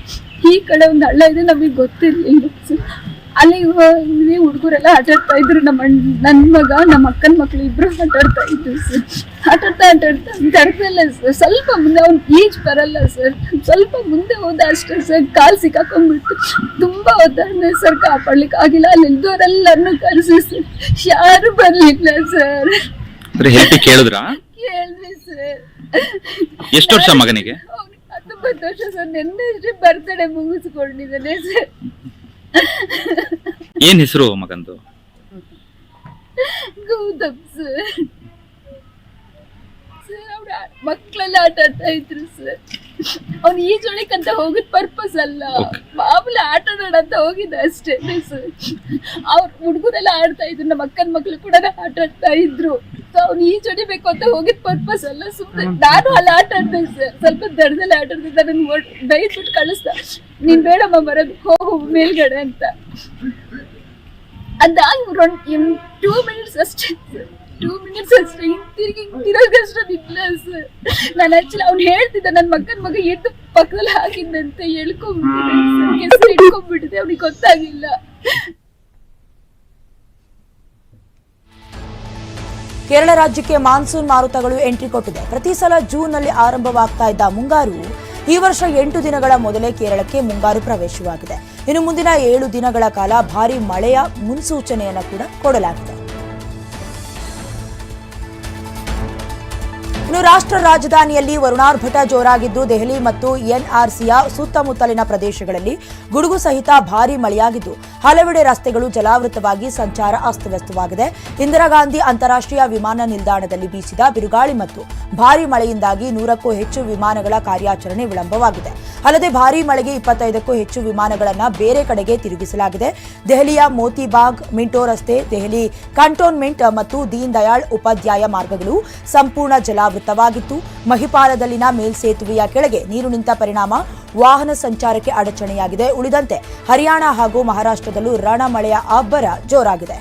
ಈ ಕಡೆ ಒಂದು ಹಳ್ಳ ಇದೆ ನಮಗೆ ಗೊತ್ತಿರಲಿಲ್ಲ ಸರ್. ಅಲ್ಲಿಗೆ ಹೋದ್ವಿ ಹುಡುಗರೆಲ್ಲ ಆಟಾಡ್ತಾ ಇದ್ರು. ನಮ್ಮ ನನ್ನ ಮಗ ನಮ್ಮ ಅಕ್ಕನ ಮಕ್ಳು ಇಬ್ರು ಆಟ ಆಡ್ತಾ ಇದ್ರು ಸರ್. ಆಟ ಆಟಾಡ್ತಾ ಆಟ ಆಡ್ತಾ ದಡದಲ್ಲ ಸರ್. ಸ್ವಲ್ಪ ಮುಂದೆ ಅವ್ನು ಈಜ್ ಬರಲ್ಲ ಸರ್. ಸ್ವಲ್ಪ ಮುಂದೆ ಹೋದ ಅಷ್ಟೇ ಸರ್. ಕಾಲು ಸಿಕ್ಕಾಕೊಂಡ್ಬಿಟ್ಟು ತುಂಬಾ ಒತ್ತಡ ಸರ್. ಕಾಪಾಡ್ಲಿಕ್ಕೆ ಆಗಿಲ್ಲ. ಅಲ್ಲಿ ಇದ್ದವರೆಲ್ಲರನ್ನು ಕರೆಸಿ ಸರ್. ಯಾರು ಬರ್ಲಿಲ್ಲ ಸರ್. ಹೆಲ್ಪ್ ಕೇಳಿದ್ರಾ? ಕೇಳಿದ್ವಿ ಸರ್. ಎಷ್ಟು ವರ್ಷ ಮಗನಿಗೆ? ಹತ್ತೊಂಬತ್ತು ವರ್ಷ ಸರ್. ನೆನ್ನೆ ಬರ್ತಡೆ ಮುಗಿಸ್ಕೊಂಡಿದ್ದಾನೆ ಸರ್. ಏನ್ ಹೆಸರು ಮಗಂದು? ಗೌತಮ್ ಸರ್. ಸರ್ ಅವ್ರ ಮಕ್ಕಳೆಲ್ಲ ಆಟ ಆಡ್ತಾ ಇದ್ರು ಸರ್ ಅವ್ನು ಅಂತ ಹೋಗಿದ್ ಪರ್ಪಸ್ ಅಲ್ಲ. ಮಾಮೂಲಿ ಆಟ ಆಡೋಣ ಅಂತ ಹೋಗಿದ್ದ ಅಷ್ಟೇ ಸರ್ ಅವ್ರ ಹುಡುಗರೆಲ್ಲ ಆಡ್ತಾ ಇದ್ರು ನಮ್ಮ ಅಕ್ಕನ ಮಕ್ಳು ಕೂಡ ಆಟ ಆಡ್ತಾ ಇದ್ರು. ಸೊ ಅವ್ನು ಈಜೊಡಿಬೇಕು ಅಂತ ಹೋಗಿದ್ ಪರ್ಪಸ್ ಅಲ್ಲ ಸುಮ್ಮನೆ ನಾನು ಅಲ್ಲಿ ಆಟ ಆಡ್ದೆ ಸರ್ ಸ್ವಲ್ಪ ದಡದಲ್ಲಿ ಆಟ ಆಡ್ತಿದ್ದ ನನ್ ಬೈದ್ಬಿಟ್ಟು ಕಳಿಸ್ದ. ನೀನ್ ಬೇಡಮ್ಮ ಬರೋದು ಹೋಗು ಮೇಲ್ಗಡೆ ಅಂತ. ಅದಾಗ ಟೂ ಮಿನಿಟ್ಸ್ ಅಷ್ಟೇ ಟೂ ಮಿನಿಟ್ಸ್ ಅಷ್ಟೇ ಹಿಂತಿರುಗಿ ಹಿಂತಿರೋಗಷ್ಟು ನಿಲ್ಲ ಸರ್ ನಾನು ಆಕ್ಚುಲಿ ಅವ್ನು ಹೇಳ್ತಿದ್ದ ನನ್ನ ಮಕ್ಕನ ಮಗ ಎದ್ದು ಪಕ್ಕದಲ್ಲಿ ಹಾಕಿದ್ದಂತೆ ಎಳ್ಕೊಂಡ್ಬಿಟ್ಟಿದೆ ಕೆಸರು ಇಟ್ಕೊಂಡ್ಬಿಟ್ಟಿದೆ ಅವ್ನಿಗೆ ಗೊತ್ತಾಗಿಲ್ಲ. ಕೇರಳ ರಾಜ್ಯಕ್ಕೆ ಮಾನ್ಸೂನ್ ಮಾರುತಗಳು ಎಂಟ್ರಿ ಕೊಟ್ಟಿದೆ. ಪ್ರತಿ ಸಲ ಜೂನ್ನಲ್ಲಿ ಆರಂಭವಾಗ್ತಾ ಇದ್ದ ಮುಂಗಾರು ಈ ವರ್ಷ ಎಂಟು ದಿನಗಳ ಮೊದಲೇ ಕೇರಳಕ್ಕೆ ಮುಂಗಾರು ಪ್ರವೇಶವಾಗಿದೆ. ಇನ್ನು ಮುಂದಿನ ಏಳು ದಿನಗಳ ಕಾಲ ಭಾರಿ ಮಳೆಯ ಮುನ್ಸೂಚನೆಯನ್ನು ಕೂಡ ಕೊಡಲಾಗಿದೆ. ಇನ್ನು ರಾಷ್ಟ್ರ ರಾಜಧಾನಿಯಲ್ಲಿ ವರುಣಾರ್ಭಟ ಜೋರಾಗಿದ್ದು ದೆಹಲಿ ಮತ್ತು ಎನ್ಆರ್ಸಿಯ ಸುತ್ತಮುತ್ತಲಿನ ಪ್ರದೇಶಗಳಲ್ಲಿ ಗುಡುಗು ಸಹಿತ ಭಾರೀ ಮಳೆಯಾಗಿದ್ದು, ಹಲವೆಡೆ ರಸ್ತೆಗಳು ಜಲಾವೃತವಾಗಿ ಸಂಚಾರ ಅಸ್ತವ್ಯಸ್ತವಾಗಿದೆ. ಇಂದಿರಾ ಗಾಂಧಿ ವಿಮಾನ ನಿಲ್ದಾಣದಲ್ಲಿ ಬೀಸಿದ ಬಿರುಗಾಳಿ ಮತ್ತು ಭಾರೀ ಮಳೆಯಿಂದಾಗಿ ನೂರಕ್ಕೂ ಹೆಚ್ಚು ವಿಮಾನಗಳ ಕಾರ್ಯಾಚರಣೆ ವಿಳಂಬವಾಗಿದೆ. ಅಲ್ಲದೆ ಭಾರೀ ಮಳೆಗೆ ಇಪ್ಪತ್ತೈದಕ್ಕೂ ಹೆಚ್ಚು ವಿಮಾನಗಳನ್ನು ಬೇರೆ ಕಡೆಗೆ ತಿರುಗಿಸಲಾಗಿದೆ. ದೆಹಲಿಯ ಮೋತಿಬಾಗ್, ಮಿಂಟೋ ರಸ್ತೆ, ದೆಹಲಿ ಕಂಟೋನ್ಮೆಂಟ್ ಮತ್ತು ದೀನ್ ದಯಾಳ್ ಉಪಾಧ್ಯಾಯ ಮಾರ್ಗಗಳು ಸಂಪೂರ್ಣ ಜಲಾವೃತವಾಗಿತ್ತು ಮಹಿಪಾಲದಲ್ಲಿನ ಮೇಲ್ಸೇತುವೆಯ ಕೆಳಗೆ ನೀರು ನಿಂತ ಪರಿಣಾಮ ವಾಹನ ಸಂಚಾರಕ್ಕೆ ಅಡಚಣೆಯಾಗಿದೆ. ಉಳಿದಂತೆ ಹರಿಯಾಣ ಹಾಗೂ ಮಹಾರಾಷ್ಟ್ರದಲ್ಲೂ ರಣಮಳೆಯ ಅಬ್ಬರ ಜೋರಾಗಿದೆ.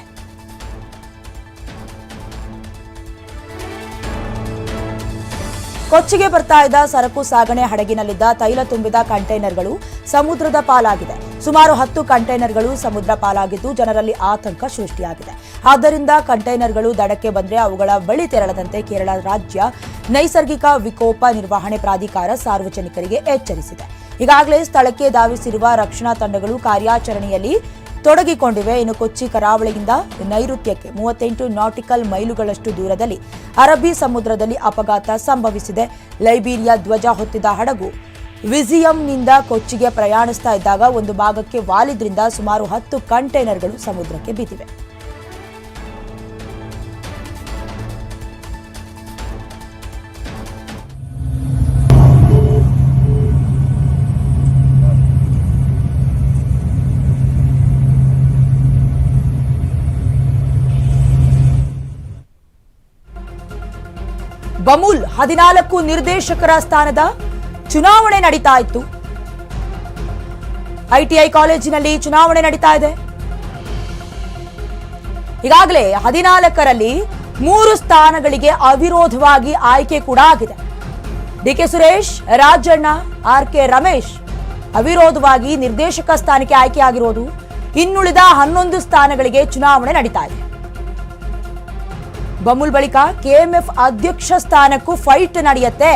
ಕೊಚ್ಚಿಗೆ ಬರ್ತಾ ಇದ್ದ ಸರಕು ಸಾಗಣೆ ಹಡಗಿನಲ್ಲಿದ್ದ ತೈಲ ತುಂಬಿದ ಕಂಟೈನರ್ಗಳು ಸಮುದ್ರದ ಪಾಲಾಗಿದೆ. ಸುಮಾರು ಹತ್ತು ಕಂಟೈನರ್ಗಳು ಸಮುದ್ರ ಪಾಲಾಗಿದ್ದು ಜನರಲ್ಲಿ ಆತಂಕ ಸೃಷ್ಟಿಯಾಗಿದೆ. ಆದ್ದರಿಂದ ಕಂಟೈನರ್ಗಳು ದಡಕ್ಕೆ ಬಂದರೆ ಅವುಗಳ ಬಳಿ ತೆರಳದಂತೆ ಕೇರಳ ರಾಜ್ಯ ನೈಸರ್ಗಿಕ ವಿಕೋಪ ನಿರ್ವಹಣೆ ಪ್ರಾಧಿಕಾರ ಸಾರ್ವಜನಿಕರಿಗೆ ಎಚ್ಚರಿಸಿದೆ. ಈಗಾಗಲೇ ಸ್ಥಳಕ್ಕೆ ಧಾವಿಸಿರುವ ರಕ್ಷಣಾ ತಂಡಗಳು ಕಾರ್ಯಾಚರಣೆಯಲ್ಲಿ ತೊಡಗಿಕೊಂಡಿವೆ. ಇನ್ನು ಕೊಚ್ಚಿ ಕರಾವಳಿಯಿಂದ ನೈಋತ್ಯಕ್ಕೆ ಮೂವತ್ತೆಂಟು ನಾಟಿಕಲ್ ಮೈಲುಗಳಷ್ಟು ದೂರದಲ್ಲಿ ಅರಬ್ಬಿ ಸಮುದ್ರದಲ್ಲಿ ಅಪಘಾತ ಸಂಭವಿಸಿದೆ. ಲೈಬೀರಿಯಾ ಧ್ವಜ ಹೊತ್ತಿದ ಹಡಗು ವಿಜಿಯಂನಿಂದ ಕೊಚ್ಚಿಗೆ ಪ್ರಯಾಣಿಸ್ತಾ ಇದ್ದಾಗ ಒಂದು ಭಾಗಕ್ಕೆ ವಾಲಿದ್ರಿಂದ ಸುಮಾರು ಹತ್ತು ಕಂಟೈನರ್ಗಳು ಸಮುದ್ರಕ್ಕೆ ಬಿದ್ದಿವೆ. ಬಮೂಲ್ ಹದಿನಾಲ್ಕು ನಿರ್ದೇಶಕರ ಸ್ಥಾನದ ಚುನಾವಣೆ ನಡೀತಾ ಇತ್ತು. ಐಟಿಐ ಕಾಲೇಜಿನಲ್ಲಿ ಚುನಾವಣೆ ನಡೀತಾ ಇದೆ. ಈಗಾಗಲೇ ಹದಿನಾಲ್ಕರಲ್ಲಿ ಮೂರು ಸ್ಥಾನಗಳಿಗೆ ಅವಿರೋಧವಾಗಿ ಆಯ್ಕೆ ಕೂಡ ಆಗಿದೆ. DK Suresh, Rajanna R K Ramesh ಅವಿರೋಧವಾಗಿ ನಿರ್ದೇಶಕ ಸ್ಥಾನಕ್ಕೆ ಆಯ್ಕೆಯಾಗಿರೋದು ಇನ್ನುಳಿದ ಹನ್ನೊಂದು ಸ್ಥಾನಗಳಿಗೆ ಚುನಾವಣೆ ನಡೀತಾ ಇದೆ. ಬಮುಲ್ ಬಳಿಕ ಕೆಎಂಎಫ್ ಅಧ್ಯಕ್ಷ ಸ್ಥಾನಕ್ಕೂ ಫೈಟ್ ನಡೆಯುತ್ತೆ.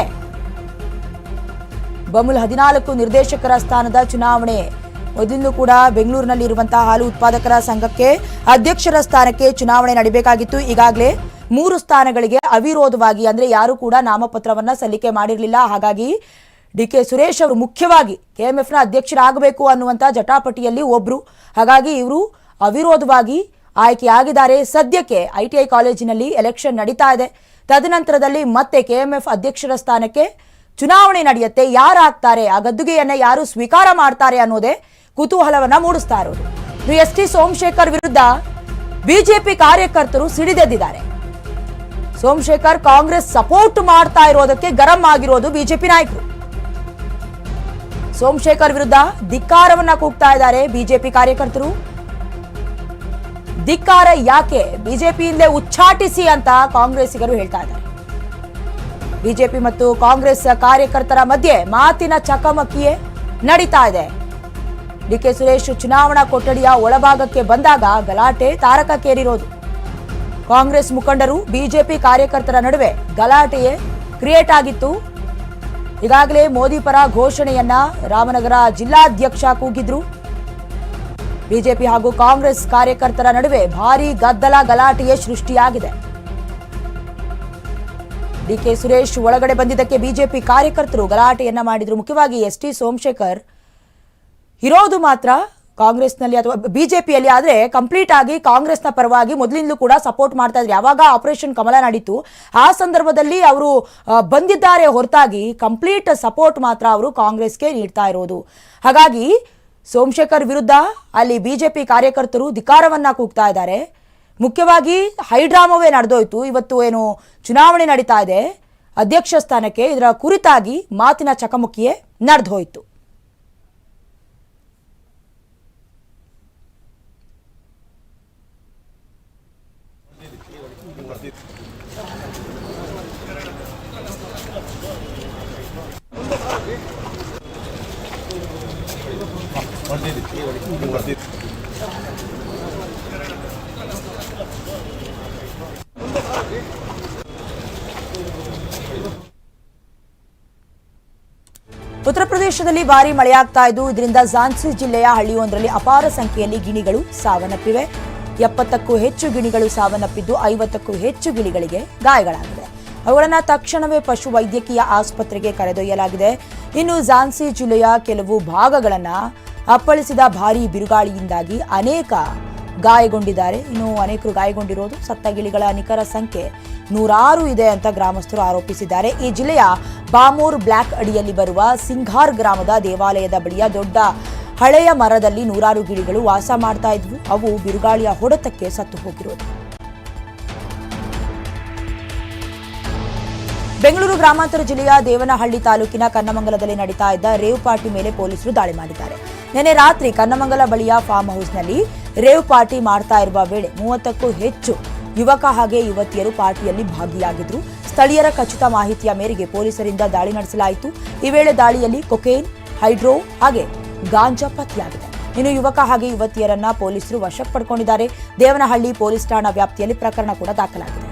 ಬಮುಲ್ ಹದಿನಾಲ್ಕು ನಿರ್ದೇಶಕರ ಸ್ಥಾನದ ಚುನಾವಣೆ. ಮೊದಲು ಕೂಡ ಬೆಂಗಳೂರಿನಲ್ಲಿ ಇರುವಂತಹ ಹಾಲು ಉತ್ಪಾದಕರ ಸಂಘಕ್ಕೆ ಅಧ್ಯಕ್ಷರ ಸ್ಥಾನಕ್ಕೆ ಚುನಾವಣೆ ನಡೀಬೇಕಾಗಿತ್ತು. ಈಗಾಗಲೇ ಮೂರು ಸ್ಥಾನಗಳಿಗೆ ಅವಿರೋಧವಾಗಿ, ಅಂದ್ರೆ ಯಾರು ಕೂಡ ನಾಮಪತ್ರವನ್ನ ಸಲ್ಲಿಕೆ ಮಾಡಿರಲಿಲ್ಲ. ಹಾಗಾಗಿ ಡಿ ಕೆ ಸುರೇಶ್ ಅವರು ಮುಖ್ಯವಾಗಿ ಕೆಎಂಎಫ್ನ ಅಧ್ಯಕ್ಷರಾಗಬೇಕು ಅನ್ನುವಂಥ ಜಟಾಪಟಿಯಲ್ಲಿ ಒಬ್ರು. ಹಾಗಾಗಿ ಇವರು ಅವಿರೋಧವಾಗಿ ಆಯ್ಕೆಯಾಗಿದ್ದಾರೆ. ಸದ್ಯಕ್ಕೆ ಐಟಿಐ ಕಾಲೇಜಿನಲ್ಲಿ ಎಲೆಕ್ಷನ್ ನಡೀತಾ ಇದೆ. ತದನಂತರದಲ್ಲಿ ಮತ್ತೆ ಕೆಎಂಎಫ್ ಅಧ್ಯಕ್ಷರ ಸ್ಥಾನಕ್ಕೆ ಚುನಾವಣೆ ನಡೆಯುತ್ತೆ. ಯಾರಾಗ್ತಾರೆ, ಆ ಗದ್ದುಗೆಯನ್ನ ಯಾರು ಸ್ವೀಕಾರ ಮಾಡ್ತಾರೆ ಅನ್ನೋದೇ ಕುತೂಹಲವನ್ನ ಮೂಡಿಸ್ತಾ ಇರೋದು. ಎಸ್ ಟಿ ಸೋಮಶೇಖರ್ ವಿರುದ್ಧ ಬಿಜೆಪಿ ಕಾರ್ಯಕರ್ತರು ಸಿಡಿದೆದ್ದಿದ್ದಾರೆ. ಸೋಮಶೇಖರ್ ಕಾಂಗ್ರೆಸ್ ಸಪೋರ್ಟ್ ಮಾಡ್ತಾ ಇರೋದಕ್ಕೆ ಗರಂ ಆಗಿರೋದು ಬಿಜೆಪಿ ನಾಯಕರು. ಸೋಮಶೇಖರ್ ವಿರುದ್ಧ ಧಿಕ್ಕಾರವನ್ನ ಕೂಗ್ತಾ ಇದ್ದಾರೆ ಬಿಜೆಪಿ ಕಾರ್ಯಕರ್ತರು. ಧಿಕ್ಕಾರ ಯಾಕೆ ಬಿಜೆಪಿಯಿಂದಲೇ ಉಚ್ಚಾಟಿಸಿ ಅಂತ ಕಾಂಗ್ರೆಸ್ಸಿಗರು ಹೇಳ್ತಾ ಇದ್ದಾರೆ. ಬಿಜೆಪಿ ಮತ್ತು ಕಾಂಗ್ರೆಸ್ ಕಾರ್ಯಕರ್ತರ ಮಧ್ಯೆ ಮಾತಿನ ಚಕಮಕಿಯೇ ನಡೀತಾ ಇದೆ. ಡಿಕೆ ಸುರೇಶ್ ಚುನಾವಣಾ ಕೊಠಡಿಯ ಒಳಭಾಗಕ್ಕೆ ಬಂದಾಗ ಗಲಾಟೆ ತಾರಕಕ್ಕೇರಿರೋದು. ಕಾಂಗ್ರೆಸ್ ಮುಖಂಡರು ಬಿಜೆಪಿ ಕಾರ್ಯಕರ್ತರ ನಡುವೆ ಗಲಾಟೆಯೇ ಕ್ರಿಯೇಟ್ ಆಗಿತ್ತು. ಈಗಾಗಲೇ ಮೋದಿ ಪರ ಘೋಷಣೆಯನ್ನ ರಾಮನಗರ ಜಿಲ್ಲಾಧ್ಯಕ್ಷ ಕೂಗಿದ್ರು. ಬಿಜೆಪಿ ಹಾಗೂ ಕಾಂಗ್ರೆಸ್ ಕಾರ್ಯಕರ್ತರ ನಡುವೆ ಭಾರೀ ಗದ್ದಲ ಗಲಾಟೆಯೇ ಸೃಷ್ಟಿಯಾಗಿದೆ. ಡಿಕೆ ಸುರೇಶ್ ಒಳಗಡೆ ಬಂದಿದ್ದಕ್ಕೆ ಬಿಜೆಪಿ ಕಾರ್ಯಕರ್ತರು ಗಲಾಟೆಯನ್ನ ಮಾಡಿದ್ರು. ಮುಖ್ಯವಾಗಿ ಎಸ್ ಟಿ ಸೋಮಶೇಖರ್ ಇರೋದು ಮಾತ್ರ ಕಾಂಗ್ರೆಸ್ನಲ್ಲಿ ಅಥವಾ ಬಿಜೆಪಿಯಲ್ಲಿ ಆದರೆ ಕಂಪ್ಲೀಟ್ ಆಗಿ ಕಾಂಗ್ರೆಸ್ನ ಪರವಾಗಿ ಮೊದಲಿಂದಲೂ ಕೂಡ ಸಪೋರ್ಟ್ ಮಾಡ್ತಾ ಇದ್ರು. ಯಾವಾಗ ಆಪರೇಷನ್ ಕಮಲ ನಡೀತು, ಆ ಸಂದರ್ಭದಲ್ಲಿ ಅವರು ಬಂದಿದ್ದಾರೆ ಹೊರತಾಗಿ ಕಂಪ್ಲೀಟ್ ಸಪೋರ್ಟ್ ಮಾತ್ರ ಅವರು ಕಾಂಗ್ರೆಸ್ಗೆ ನೀಡ್ತಾ ಇರೋದು. ಹಾಗಾಗಿ ಸೋಮಶೇಖರ್ ವಿರುದ್ಧ ಅಲ್ಲಿ ಬಿಜೆಪಿ ಕಾರ್ಯಕರ್ತರು ಧಿಕಾರವನ್ನ ಕೂಗ್ತಾ ಇದ್ದಾರೆ. ಮುಖ್ಯವಾಗಿ ಹೈಡ್ರಾಮವೇ ನಡೆದೋಯ್ತು. ಇವತ್ತು ಏನು ಚುನಾವಣೆ ನಡೀತಾ ಇದೆ. ಅಧ್ಯಕ್ಷ ಸ್ಥಾನಕ್ಕೆ ಇದರ ಕುರಿತಾಗಿ ಮಾತಿನ ಚಕಮಕಿಯೇ ನಡೆದು ಹೋಯಿತು ಉತ್ತರ ಪ್ರದೇಶದಲ್ಲಿ ಭಾರಿ ಮಳೆಯಾಗ್ತಾ ಇದ್ದು, ಇದರಿಂದ ಝಾನ್ಸಿ ಜಿಲ್ಲೆಯ ಹಳ್ಳಿಯೊಂದರಲ್ಲಿ ಅಪಾರ ಸಂಖ್ಯೆಯಲ್ಲಿ ಗಿಣಿಗಳು ಸಾವನ್ನಪ್ಪಿವೆ. ಎಪ್ಪತ್ತಕ್ಕೂ ಹೆಚ್ಚು ಗಿಣಿಗಳು ಸಾವನ್ನಪ್ಪಿದ್ದು, ಐವತ್ತಕ್ಕೂ ಹೆಚ್ಚು ಗಿಳಿಗಳಿಗೆ ಗಾಯಗಳಾಗಿವೆ. ಅವುಗಳನ್ನು ತಕ್ಷಣವೇ ಪಶು ವೈದ್ಯಕೀಯ ಆಸ್ಪತ್ರೆಗೆ ಕರೆದೊಯ್ಯಲಾಗಿದೆ. ಇನ್ನು ಝಾನ್ಸಿ ಜಿಲ್ಲೆಯ ಕೆಲವು ಭಾಗಗಳನ್ನು ಅಪ್ಪಳಿಸಿದ ಭಾರೀ ಬಿರುಗಾಳಿಯಿಂದಾಗಿ ಅನೇಕ ಗಾಯಗೊಂಡಿದ್ದಾರೆ. ಇನ್ನು ಅನೇಕರು ಗಾಯಗೊಂಡಿರುವುದು ಸತ್ತ ಗಿಳಿಗಳ ನಿಖರ ಸಂಖ್ಯೆ ನೂರಾರು ಇದೆ ಅಂತ ಗ್ರಾಮಸ್ಥರು ಆರೋಪಿಸಿದ್ದಾರೆ. ಈ ಜಿಲ್ಲೆಯ ಬಾಮೂರ್ ಬ್ಲಾಕ್ ಅಡಿಯಲ್ಲಿ ಬರುವ ಸಿಂಘಾರ್ ಗ್ರಾಮದ ದೇವಾಲಯದ ಬಳಿಯ ದೊಡ್ಡ ಹಳೆಯ ಮರದಲ್ಲಿ ನೂರಾರು ಗಿಳಿಗಳು ವಾಸ ಮಾಡ್ತಾ ಇದ್ವು. ಅವು ಬಿರುಗಾಳಿಯ ಹೊಡೆತಕ್ಕೆ ಸತ್ತು ಹೋಗಿರೋದು ಬೆಂಗಳೂರು ಗ್ರಾಮಾಂತರ ಜಿಲ್ಲೆಯ ದೇವನಹಳ್ಳಿ ತಾಲೂಕಿನ ಕನ್ನಮಂಗಲದಲ್ಲಿ ನಡೀತಾ ಇದ್ದ ರೇವ್ ಪಾರ್ಟಿ ಮೇಲೆ ಪೊಲೀಸರು ದಾಳಿ ಮಾಡಿದ್ದಾರೆ. ನಿನ್ನೆ ರಾತ್ರಿ ಕನ್ನಮಂಗಲ ಬಳಿಯ ಫಾರ್ಮ್ ಹೌಸ್ನಲ್ಲಿ ರೇವ್ ಪಾರ್ಟಿ ಮಾಡ್ತಾ ಇರುವ ವೇಳೆ ಮೂವತ್ತಕ್ಕೂ ಹೆಚ್ಚು ಯುವಕ ಹಾಗೆ ಯುವತಿಯರು ಪಾರ್ಟಿಯಲ್ಲಿ ಭಾಗಿಯಾಗಿದ್ರು. ಸ್ಥಳೀಯರ ಖಚಿತ ಮಾಹಿತಿಯ ಮೇರೆಗೆ ಪೊಲೀಸರಿಂದ ದಾಳಿ ನಡೆಸಲಾಯಿತು. ಈ ವೇಳೆ ದಾಳಿಯಲ್ಲಿ ಕೊಕೇನ್, ಹೈಡ್ರೋ ಹಾಗೆ ಗಾಂಜಾ ಪತ್ತೆಯಾಗಿದೆ. ಇನ್ನು ಯುವಕ ಹಾಗೆ ಯುವತಿಯರನ್ನ ಪೊಲೀಸರು ವಶಕ್ಕೆ ಪಡ್ಕೊಂಡಿದ್ದಾರೆ ದೇವನಹಳ್ಳಿ ಪೊಲೀಸ್ ಠಾಣಾ ವ್ಯಾಪ್ತಿಯಲ್ಲಿ ಪ್ರಕರಣ ಕೂಡ ದಾಖಲಾಗಿದೆ.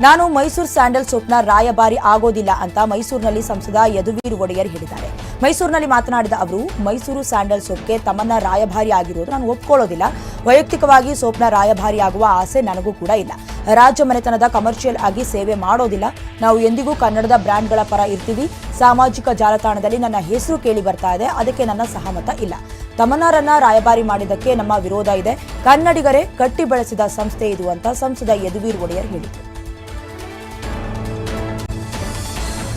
ನಾನು ಮೈಸೂರು ಸ್ಯಾಂಡಲ್ ಸೋಪ್ನ ರಾಯಭಾರಿ ಆಗೋದಿಲ್ಲ ಅಂತ ಮೈಸೂರಿನಲ್ಲಿ ಸಂಸದ ಯದುವೀರ್ ಒಡೆಯರ್ ಹೇಳಿದ್ದಾರೆ. ಮೈಸೂರಿನಲ್ಲಿ ಮಾತನಾಡಿದ ಅವರು, ಮೈಸೂರು ಸ್ಯಾಂಡಲ್ ಸೋಪ್ಗೆ ತಮ್ಮನ್ನ ರಾಯಭಾರಿ ಆಗಿರೋದು ನಾನು ಒಪ್ಕೊಳ್ಳೋದಿಲ್ಲ. ವೈಯಕ್ತಿಕವಾಗಿ ಸೋಪ್ನ ರಾಯಭಾರಿ ಆಗುವ ಆಸೆ ನನಗೂ ಕೂಡ ಇಲ್ಲ. ರಾಜ್ಯ ಮನೆತನದ ಕಮರ್ಷಿಯಲ್ ಆಗಿ ಸೇವೆ ಮಾಡೋದಿಲ್ಲ. ನಾವು ಎಂದಿಗೂ ಕನ್ನಡದ ಬ್ರ್ಯಾಂಡ್ಗಳ ಪರ ಇರ್ತೀವಿ. ಸಾಮಾಜಿಕ ಜಾಲತಾಣದಲ್ಲಿ ನನ್ನ ಹೆಸರು ಕೇಳಿ ಬರ್ತಾ ಇದೆ. ಅದಕ್ಕೆ ನನ್ನ ಸಹಮತ ಇಲ್ಲ. ತಮನಾರನ್ನ ರಾಯಭಾರಿ ಮಾಡಿದ್ದಕ್ಕೆ ನಮ್ಮ ವಿರೋಧ ಇದೆ. ಕನ್ನಡಿಗರೇ ಕಟ್ಟಿ ಬೆಳೆಸಿದ ಸಂಸ್ಥೆ ಇದು ಅಂತ ಸಂಸದ ಯದುವೀರ್ ಒಡೆಯರ್ ಹೇಳಿದರು.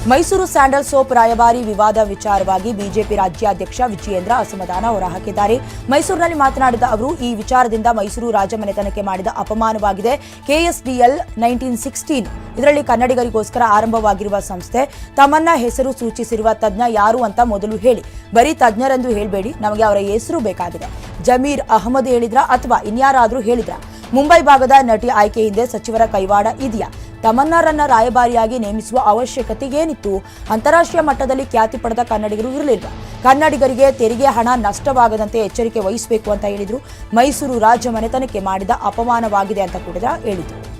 ಮೈಸೂರು ಸ್ಯಾಂಡಲ್ ಸೋಪ್ ರಾಯಭಾರಿ ವಿವಾದ ವಿಚಾರವಾಗಿ ಬಿಜೆಪಿ ರಾಜ್ಯಾಧ್ಯಕ್ಷ ವಿಜಯೇಂದ್ರ ಅಸಮಾಧಾನ ಹೊರಹಾಕಿದ್ದಾರೆ. ಮೈಸೂರಿನಲ್ಲಿ ಮಾತನಾಡಿದ ಅವರು, ಈ ವಿಚಾರದಿಂದ ಮೈಸೂರು ರಾಜಮನೆತನಕ್ಕೆ ಮಾಡಿದ ಅಪಮಾನವಾಗಿದೆ. ಕೆಎಸ್ಡಿಎಲ್ ನೈನ್ಟೀನ್ ಸಿಕ್ಸ್ಟೀನ್ ಇದರಲ್ಲಿ ಕನ್ನಡಿಗರಿಗೋಸ್ಕರ ಆರಂಭವಾಗಿರುವ ಸಂಸ್ಥೆ, ತಮ್ಮನ್ನ ಹೆಸರು ಸೂಚಿಸಿರುವ ತಜ್ಞ ಯಾರು ಅಂತ ಮೊದಲು ಹೇಳಿ. ಬರೀ ತಜ್ಞರೆಂದು ಹೇಳಬೇಡಿ, ನಮಗೆ ಅವರ ಹೆಸರು ಬೇಕಾಗಿದೆ. ಜಮೀರ್ ಅಹಮದ್ ಹೇಳಿದ್ರ ಅಥವಾ ಇನ್ಯಾರಾದರೂ ಹೇಳಿದ್ರ? ಮುಂಬೈ ಭಾಗದ ನಟಿ ಆಯ್ಕೆ ಹಿಂದೆ ಸಚಿವರ ಕೈವಾಡ ಇದೆಯಾ? ತಮನ್ನಾರನ್ನ ರಾಯಭಾರಿಯಾಗಿ ನೇಮಿಸುವ ಅವಶ್ಯಕತೆ ಏನಿತ್ತು? ಅಂತಾರಾಷ್ಟ್ರೀಯ ಮಟ್ಟದಲ್ಲಿ ಖ್ಯಾತಿ ಪಡೆದ ಕನ್ನಡಿಗರು ಇರಲಿಲ್ಲ ಕನ್ನಡಿಗರಿಗೆ ತೆರಿಗೆ ಹಣ ನಷ್ಟವಾಗದಂತೆ ಎಚ್ಚರಿಕೆ ವಹಿಸಬೇಕು ಅಂತ ಹೇಳಿದ್ರು. ಮೈಸೂರು ರಾಜ್ಯ ಮನೆತನಕ್ಕೆ ಮಾಡಿದ ಅಪಮಾನವಾಗಿದೆ ಅಂತ ಕೂಡ ಹೇಳಿದ್ರು.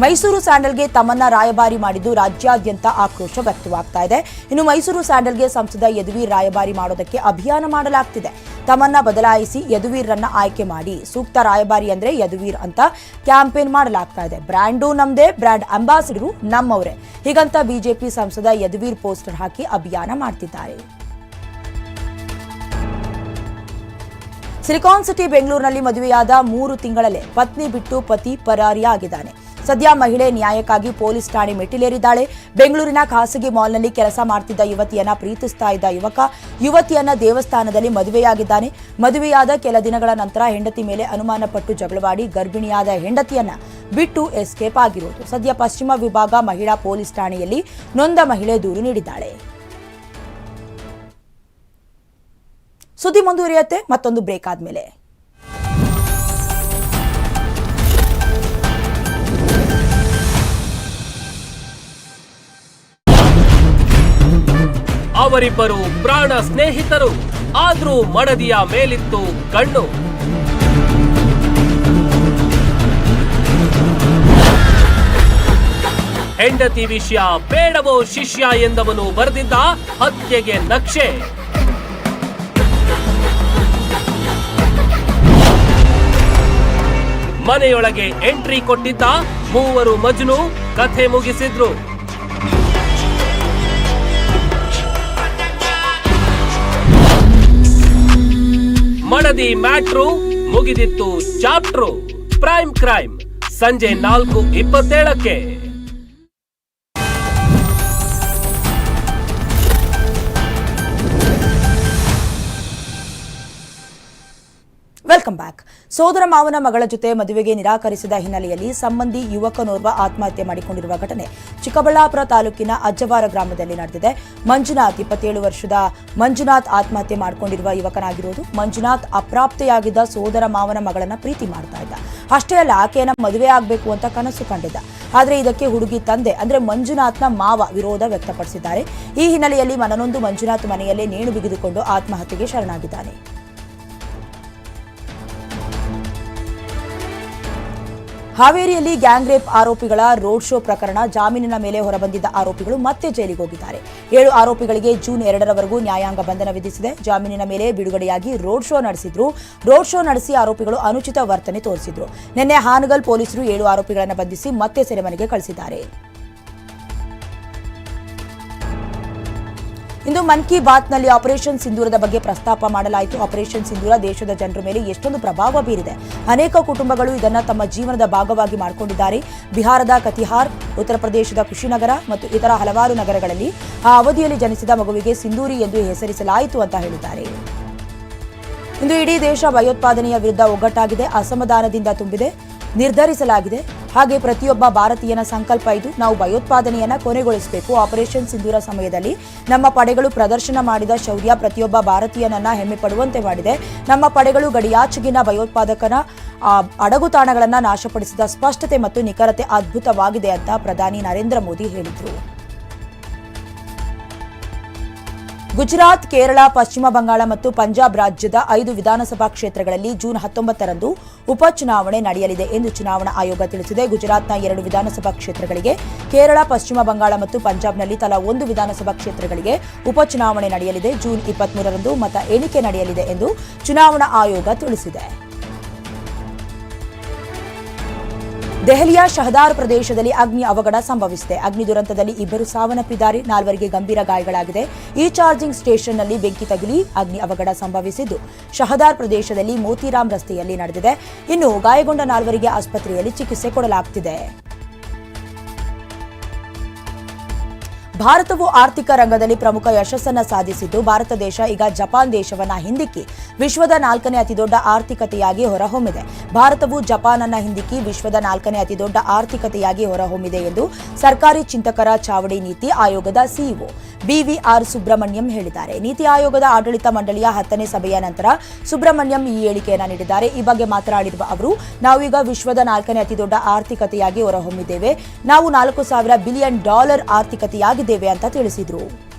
ಮೈಸೂರು ಸ್ಯಾಂಡಲ್ಗೆ ತಮ್ಮನ್ನ ರಾಯಭಾರಿ ಮಾಡಿದ್ದು ರಾಜ್ಯಾದ್ಯಂತ ಆಕ್ರೋಶ ವ್ಯಕ್ತವಾಗ್ತಾ ಇದೆ. ಇನ್ನು ಮೈಸೂರು ಸ್ಯಾಂಡಲ್ಗೆ ಸಂಸದ ಯದುವೀರ್ ರಾಯಭಾರಿ ಮಾಡೋದಕ್ಕೆ ಅಭಿಯಾನ ಮಾಡಲಾಗ್ತಿದೆ. ತಮ್ಮನ್ನ ಬದಲಾಯಿಸಿ ಯದುವೀರ್ರನ್ನ ಆಯ್ಕೆ ಮಾಡಿ ಸೂಕ್ತ ರಾಯಭಾರಿ ಅಂದ್ರೆ ಯದುವೀರ್ ಅಂತ ಕ್ಯಾಂಪೇನ್ ಮಾಡಲಾಗ್ತಾ ಇದೆ. ಬ್ರ್ಯಾಂಡು ನಮ್ದೇ, ಬ್ರ್ಯಾಂಡ್ ಅಂಬಾಸಿಡರು ನಮ್ಮವರೇ. ಹೀಗಂತ ಬಿಜೆಪಿ ಸಂಸದ ಯದುವೀರ್ ಪೋಸ್ಟರ್ ಹಾಕಿ ಅಭಿಯಾನ ಮಾಡ್ತಿದ್ದಾರೆ. ಸಿಲಿಕಾನ್ ಸಿಟಿ ಬೆಂಗಳೂರಿನಲ್ಲಿ ಮದುವೆಯಾದ ಮೂರು ತಿಂಗಳಲ್ಲೇ ಪತ್ನಿ ಬಿಟ್ಟು ಪತಿ ಪರಾರಿಯಾಗಿದ್ದಾನೆ. ಸದ್ಯ ಮಹಿಳೆ ನ್ಯಾಯಕ್ಕಾಗಿ ಪೊಲೀಸ್ ಠಾಣೆ ಮೆಟ್ಟಿಲೇರಿದ್ದಾಳೆ. ಬೆಂಗಳೂರಿನ ಖಾಸಗಿ ಮಾಲ್ನಲ್ಲಿ ಕೆಲಸ ಮಾಡ್ತಿದ್ದ ಯುವತಿಯನ್ನ ಪ್ರೀತಿಸ್ತಾ ಇದ್ದ ಯುವಕ ಯುವತಿಯನ್ನ ದೇವಸ್ಥಾನದಲ್ಲಿ ಮದುವೆಯಾಗಿದ್ದಾನೆ. ಮದುವೆಯಾದ ಕೆಲ ದಿನಗಳ ನಂತರ ಹೆಂಡತಿ ಮೇಲೆ ಅನುಮಾನ ಪಟ್ಟು ಜಗಳವಾಡಿ ಗರ್ಭಿಣಿಯಾದ ಹೆಂಡತಿಯನ್ನ ಬಿಟ್ಟು ಎಸ್ಕೇಪ್ ಆಗಿರುವುದು ಸದ್ಯ ಪಶ್ಚಿಮ ವಿಭಾಗ ಮಹಿಳಾ ಪೊಲೀಸ್ ಠಾಣೆಯಲ್ಲಿ ನೊಂದ ಮಹಿಳೆ ದೂರು ನೀಡಿದ್ದಾಳೆ. ಸುದ್ದಿ ಮುಂದುವರಿಯುತ್ತೆ. ಮತ್ತೊಂದು ಬ್ರೇಕ್ ಆದ್ಮೇಲೆ. ಅವರಿಬ್ಬರು ಪ್ರಾಣ ಸ್ನೇಹಿತರು, ಆದ್ರೂ ಮಡದಿಯ ಮೇಲಿತ್ತು ಕಣ್ಣು. ಹೆಂಡತಿ ವಿಷಯ ಬೇಡವೋ ಶಿಷ್ಯ ಎಂದವನು ಬರೆದಿದ್ದ ಹತ್ಯೆಗೆ ನಕ್ಷೆ. ಮನೆಯೊಳಗೆ ಎಂಟ್ರಿ ಕೊಟ್ಟಿದ್ದ ಮೂವರು ಮಜ್ನು, ಕಥೆ ಮುಗಿಸಿದ್ರು. ಮಡದಿ ಮ್ಯಾಟ್ರು ಮುಗಿದಿತ್ತು ಚಾಪ್ಟ್ರು. Prime crime. ಸಂಜೆ ನಾಲ್ಕು ಇಪ್ಪತ್ತೇಳಕ್ಕೆ. Welcome back. ಸೋದರ ಮಾವನ ಮಗಳ ಜೊತೆ ಮದುವೆಗೆ ನಿರಾಕರಿಸಿದ ಹಿನ್ನೆಲೆಯಲ್ಲಿ ಸಂಬಂಧಿ ಯುವಕನೋರ್ವ ಆತ್ಮಹತ್ಯೆ ಮಾಡಿಕೊಂಡಿರುವ ಘಟನೆ ಚಿಕ್ಕಬಳ್ಳಾಪುರ ತಾಲೂಕಿನ ಅಜ್ಜವಾರ ಗ್ರಾಮದಲ್ಲಿ ನಡೆದಿದೆ. ಮಂಜುನಾಥ್ ಇಪ್ಪತ್ತೇಳು ವರ್ಷದ ಮಂಜುನಾಥ್ ಆತ್ಮಹತ್ಯೆ ಮಾಡಿಕೊಂಡಿರುವ ಯುವಕನಾಗಿರುವುದು ಮಂಜುನಾಥ್ ಅಪ್ರಾಪ್ತೆಯಾಗಿದ್ದ ಸೋದರ ಮಾವನ ಮಗಳನ್ನ ಪ್ರೀತಿ ಮಾಡ್ತಾ ಇದ್ದ. ಅಷ್ಟೇ ಅಲ್ಲ, ಆಕೆಯನ್ನ ಮದುವೆ ಆಗಬೇಕು ಅಂತ ಕನಸು ಕಂಡಿದ್ದ. ಆದರೆ ಇದಕ್ಕೆ ಹುಡುಗಿ ತಂದೆ, ಅಂದ್ರೆ ಮಂಜುನಾಥ್ನ ಮಾವ ವಿರೋಧ ವ್ಯಕ್ತಪಡಿಸಿದ್ದಾರೆ. ಈ ಹಿನ್ನೆಲೆಯಲ್ಲಿ ಮನನೊಂದು ಮಂಜುನಾಥ್ ಮನೆಯಲ್ಲೇ ನೇಣು ಬಿಗಿದುಕೊಂಡು ಆತ್ಮಹತ್ಯೆಗೆ ಶರಣಾಗಿದ್ದಾನೆ. ಹಾವೇರಿಯಲ್ಲಿ ಗ್ಯಾಂಗ್ ರೇಪ್ ಆರೋಪಿಗಳ ರೋಡ್ ಶೋ ಪ್ರಕರಣ ಜಾಮೀನಿನ ಮೇಲೆ ಹೊರಬಂದಿದ್ದ ಆರೋಪಿಗಳು ಮತ್ತೆ ಜೈಲಿಗೆ ಹೋಗಿದ್ದಾರೆ. ಏಳು ಆರೋಪಿಗಳಿಗೆ ಜೂನ್ ಎರಡರವರೆಗೂ ನ್ಯಾಯಾಂಗ ಬಂಧನ ವಿಧಿಸಿದೆ. ಜಾಮೀನಿನ ಮೇಲೆ ಬಿಡುಗಡೆಯಾಗಿ ರೋಡ್ ಶೋ ನಡೆಸಿದ್ರು. ರೋಡ್ ಶೋ ನಡೆಸಿ ಆರೋಪಿಗಳು ಅನುಚಿತ ವರ್ತನೆ ತೋರಿಸಿದ್ರು. ನಿನ್ನೆ ಹಾನಗಲ್ ಪೊಲೀಸರು ಏಳು ಆರೋಪಿಗಳನ್ನು ಬಂಧಿಸಿ ಮತ್ತೆ ಸೆರೆಮನೆಗೆ ಕಳಿಸಿದ್ದಾರೆ. ಇಂದು ಮನ್ ಕಿ ಬಾತ್ನಲ್ಲಿ ಆಪರೇಷನ್ ಸಿಂಧೂರದ ಬಗ್ಗೆ ಪ್ರಸ್ತಾಪ ಮಾಡಲಾಯಿತು. ಆಪರೇಷನ್ ಸಿಂಧೂರ ದೇಶದ ಜನರ ಮೇಲೆ ಎಷ್ಟೊಂದು ಪ್ರಭಾವ ಬೀರಿದೆ. ಅನೇಕ ಕುಟುಂಬಗಳು ಇದನ್ನು ತಮ್ಮ ಜೀವನದ ಭಾಗವಾಗಿ ಮಾಡಿಕೊಂಡಿದ್ದಾರೆ. ಬಿಹಾರದ ಕತಿಹಾರ್, ಉತ್ತರ ಪ್ರದೇಶದ ಕುಶಿನಗರ ಮತ್ತು ಇತರ ಹಲವಾರು ನಗರಗಳಲ್ಲಿ ಆ ಅವಧಿಯಲ್ಲಿ ಜನಿಸಿದ ಮಗುವಿಗೆ ಸಿಂಧೂರಿ ಎಂದು ಹೆಸರಿಸಲಾಯಿತು ಅಂತ ಹೇಳಿದ್ದಾರೆ. ಇಂದು ಇಡೀ ದೇಶ ಭಯೋತ್ಪಾದನೆಯ ವಿರುದ್ಧ ಒಗ್ಗಟ್ಟಾಗಿದೆ. ಅಸಮಾಧಾನದಿಂದ ತುಂಬಿದೆ. ನಿರ್ಧರಿಸಲಾಗಿದೆ. ಹಾಗೆ ಪ್ರತಿಯೊಬ್ಬ ಭಾರತೀಯನ ಸಂಕಲ್ಪ ಇದು. ನಾವು ಭಯೋತ್ಪಾದನೆಯನ್ನು ಕೊನೆಗೊಳಿಸಬೇಕು. ಆಪರೇಷನ್ ಸಿಂಧೂರ ಸಮಯದಲ್ಲಿ ನಮ್ಮ ಪಡೆಗಳು ಪ್ರದರ್ಶನ ಮಾಡಿದ ಶೌರ್ಯ ಪ್ರತಿಯೊಬ್ಬ ಭಾರತೀಯನನ್ನ ಹೆಮ್ಮೆ ಪಡುವಂತೆ ಮಾಡಿದೆ. ನಮ್ಮ ಪಡೆಗಳು ಗಡಿಯಾಚೆಗಿನ ಭಯೋತ್ಪಾದಕನ ಅಡಗುತಾಣಗಳನ್ನು ನಾಶಪಡಿಸಿದ ಸ್ಪಷ್ಟತೆ ಮತ್ತು ನಿಖರತೆ ಅದ್ಭುತವಾಗಿದೆ ಅಂತ ಪ್ರಧಾನಿ ನರೇಂದ್ರ ಮೋದಿ ಹೇಳಿದರು. ಗುಜರಾತ್, ಕೇರಳ, ಪಶ್ಚಿಮ ಬಂಗಾಳ ಮತ್ತು ಪಂಜಾಬ್ ರಾಜ್ಯದ ಐದು ವಿಧಾನಸಭಾ ಕ್ಷೇತ್ರಗಳಲ್ಲಿ ಜೂನ್ ಹತ್ತೊಂಬತ್ತರಂದು ಉಪಚುನಾವಣೆ ನಡೆಯಲಿದೆ ಎಂದು ಚುನಾವಣಾ ಆಯೋಗ ತಿಳಿಸಿದೆ. ಗುಜರಾತ್ನ ಎರಡು ವಿಧಾನಸಭಾ ಕ್ಷೇತ್ರಗಳಿಗೆ ಕೇರಳ, ಪಶ್ಚಿಮ ಬಂಗಾಳ ಮತ್ತು ಪಂಜಾಬ್ನಲ್ಲಿ ತಲಾ ಒಂದು ವಿಧಾನಸಭಾ ಕ್ಷೇತ್ರಗಳಿಗೆ ಉಪಚುನಾವಣೆ ನಡೆಯಲಿದೆ. ಜೂನ್ ಇಪ್ಪತ್ಮೂರರಂದು ಮತ ಎಣಿಕೆ ನಡೆಯಲಿದೆ ಎಂದು ಚುನಾವಣಾ ಆಯೋಗ ತಿಳಿಸಿದೆ. ದೆಹಲಿಯ ಶಹದಾರ್ ಪ್ರದೇಶದಲ್ಲಿ ಅಗ್ನಿ ಅವಘಡ ಸಂಭವಿಸಿದೆ. ಅಗ್ನಿ ದುರಂತದಲ್ಲಿ ಇಬ್ಬರು ಸಾವನ್ನಪ್ಪಿದ್ದಾರೆ. ನಾಲ್ವರಿಗೆ ಗಂಭೀರ ಗಾಯಗಳಾಗಿದೆ. ಈ ಚಾರ್ಜಿಂಗ್ ಸ್ಟೇಷನ್ನಲ್ಲಿ ಬೆಂಕಿ ತಗುಲಿ ಅಗ್ನಿ ಅವಘಡ ಸಂಭವಿಸಿದ್ದು, ಶಹದಾರ್ ಪ್ರದೇಶದಲ್ಲಿ ಮೋತಿರಾಮ್ ರಸ್ತೆಯಲ್ಲಿ ನಡೆದಿದೆ. ಇನ್ನು ಗಾಯಗೊಂಡ ನಾಲ್ವರಿಗೆ ಆಸ್ಪತ್ರೆಯಲ್ಲಿ ಚಿಕಿತ್ಸೆ ಕೊಡಲಾಗುತ್ತಿದೆ ಭಾರತವು ಆರ್ಥಿಕ ರಂಗದಲ್ಲಿ ಪ್ರಮುಖ ಯಶಸ್ಸನ್ನು ಸಾಧಿಸಿದ್ದು, ಭಾರತ ದೇಶ ಈಗ ಜಪಾನ್ ದೇಶವನ್ನ ಹಿಂದಿಕ್ಕಿ ವಿಶ್ವದ ನಾಲ್ಕನೇ ಅತಿದೊಡ್ಡ ಆರ್ಥಿಕತೆಯಾಗಿ ಹೊರಹೊಮ್ಮಿದೆ. ಭಾರತವು ಜಪಾನ್ ಅನ್ನ ಹಿಂದಿಕ್ಕಿ ವಿಶ್ವದ ನಾಲ್ಕನೇ ಅತಿದೊಡ್ಡ ಆರ್ಥಿಕತೆಯಾಗಿ ಹೊರಹೊಮ್ಮಿದೆ ಎಂದು ಸರ್ಕಾರಿ ಚಿಂತಕರ ಚಾವಡಿ ನೀತಿ ಆಯೋಗದ ಸಿಇಒ ಬಿವಿಆರ್ ಸುಬ್ರಹ್ಮಣ್ಯಂ ಹೇಳಿದ್ದಾರೆ. ನೀತಿ ಆಯೋಗದ ಆಡಳಿತ ಮಂಡಳಿಯ ಹತ್ತನೇ ಸಭೆಯ ನಂತರ ಸುಬ್ರಹ್ಮಣ್ಯಂ ಈ ಹೇಳಿಕೆಯನ್ನು ನೀಡಿದ್ದಾರೆ. ಈ ಬಗ್ಗೆ ಮಾತನಾಡಿರುವ ಅವರು, ನಾವೀಗ ವಿಶ್ವದ ನಾಲ್ಕನೇ ಅತಿದೊಡ್ಡ ಆರ್ಥಿಕತೆಯಾಗಿ ಹೊರಹೊಮ್ಮಿದ್ದೇವೆ. ನಾವು ನಾಲ್ಕು ಸಾವಿರ ಬಿಲಿಯನ್ ಡಾಲರ್ ಆರ್ಥಿಕತೆಯಾಗಿದ್ದೇವೆ ಅಂತ ತಿಳಿಸಿದರು.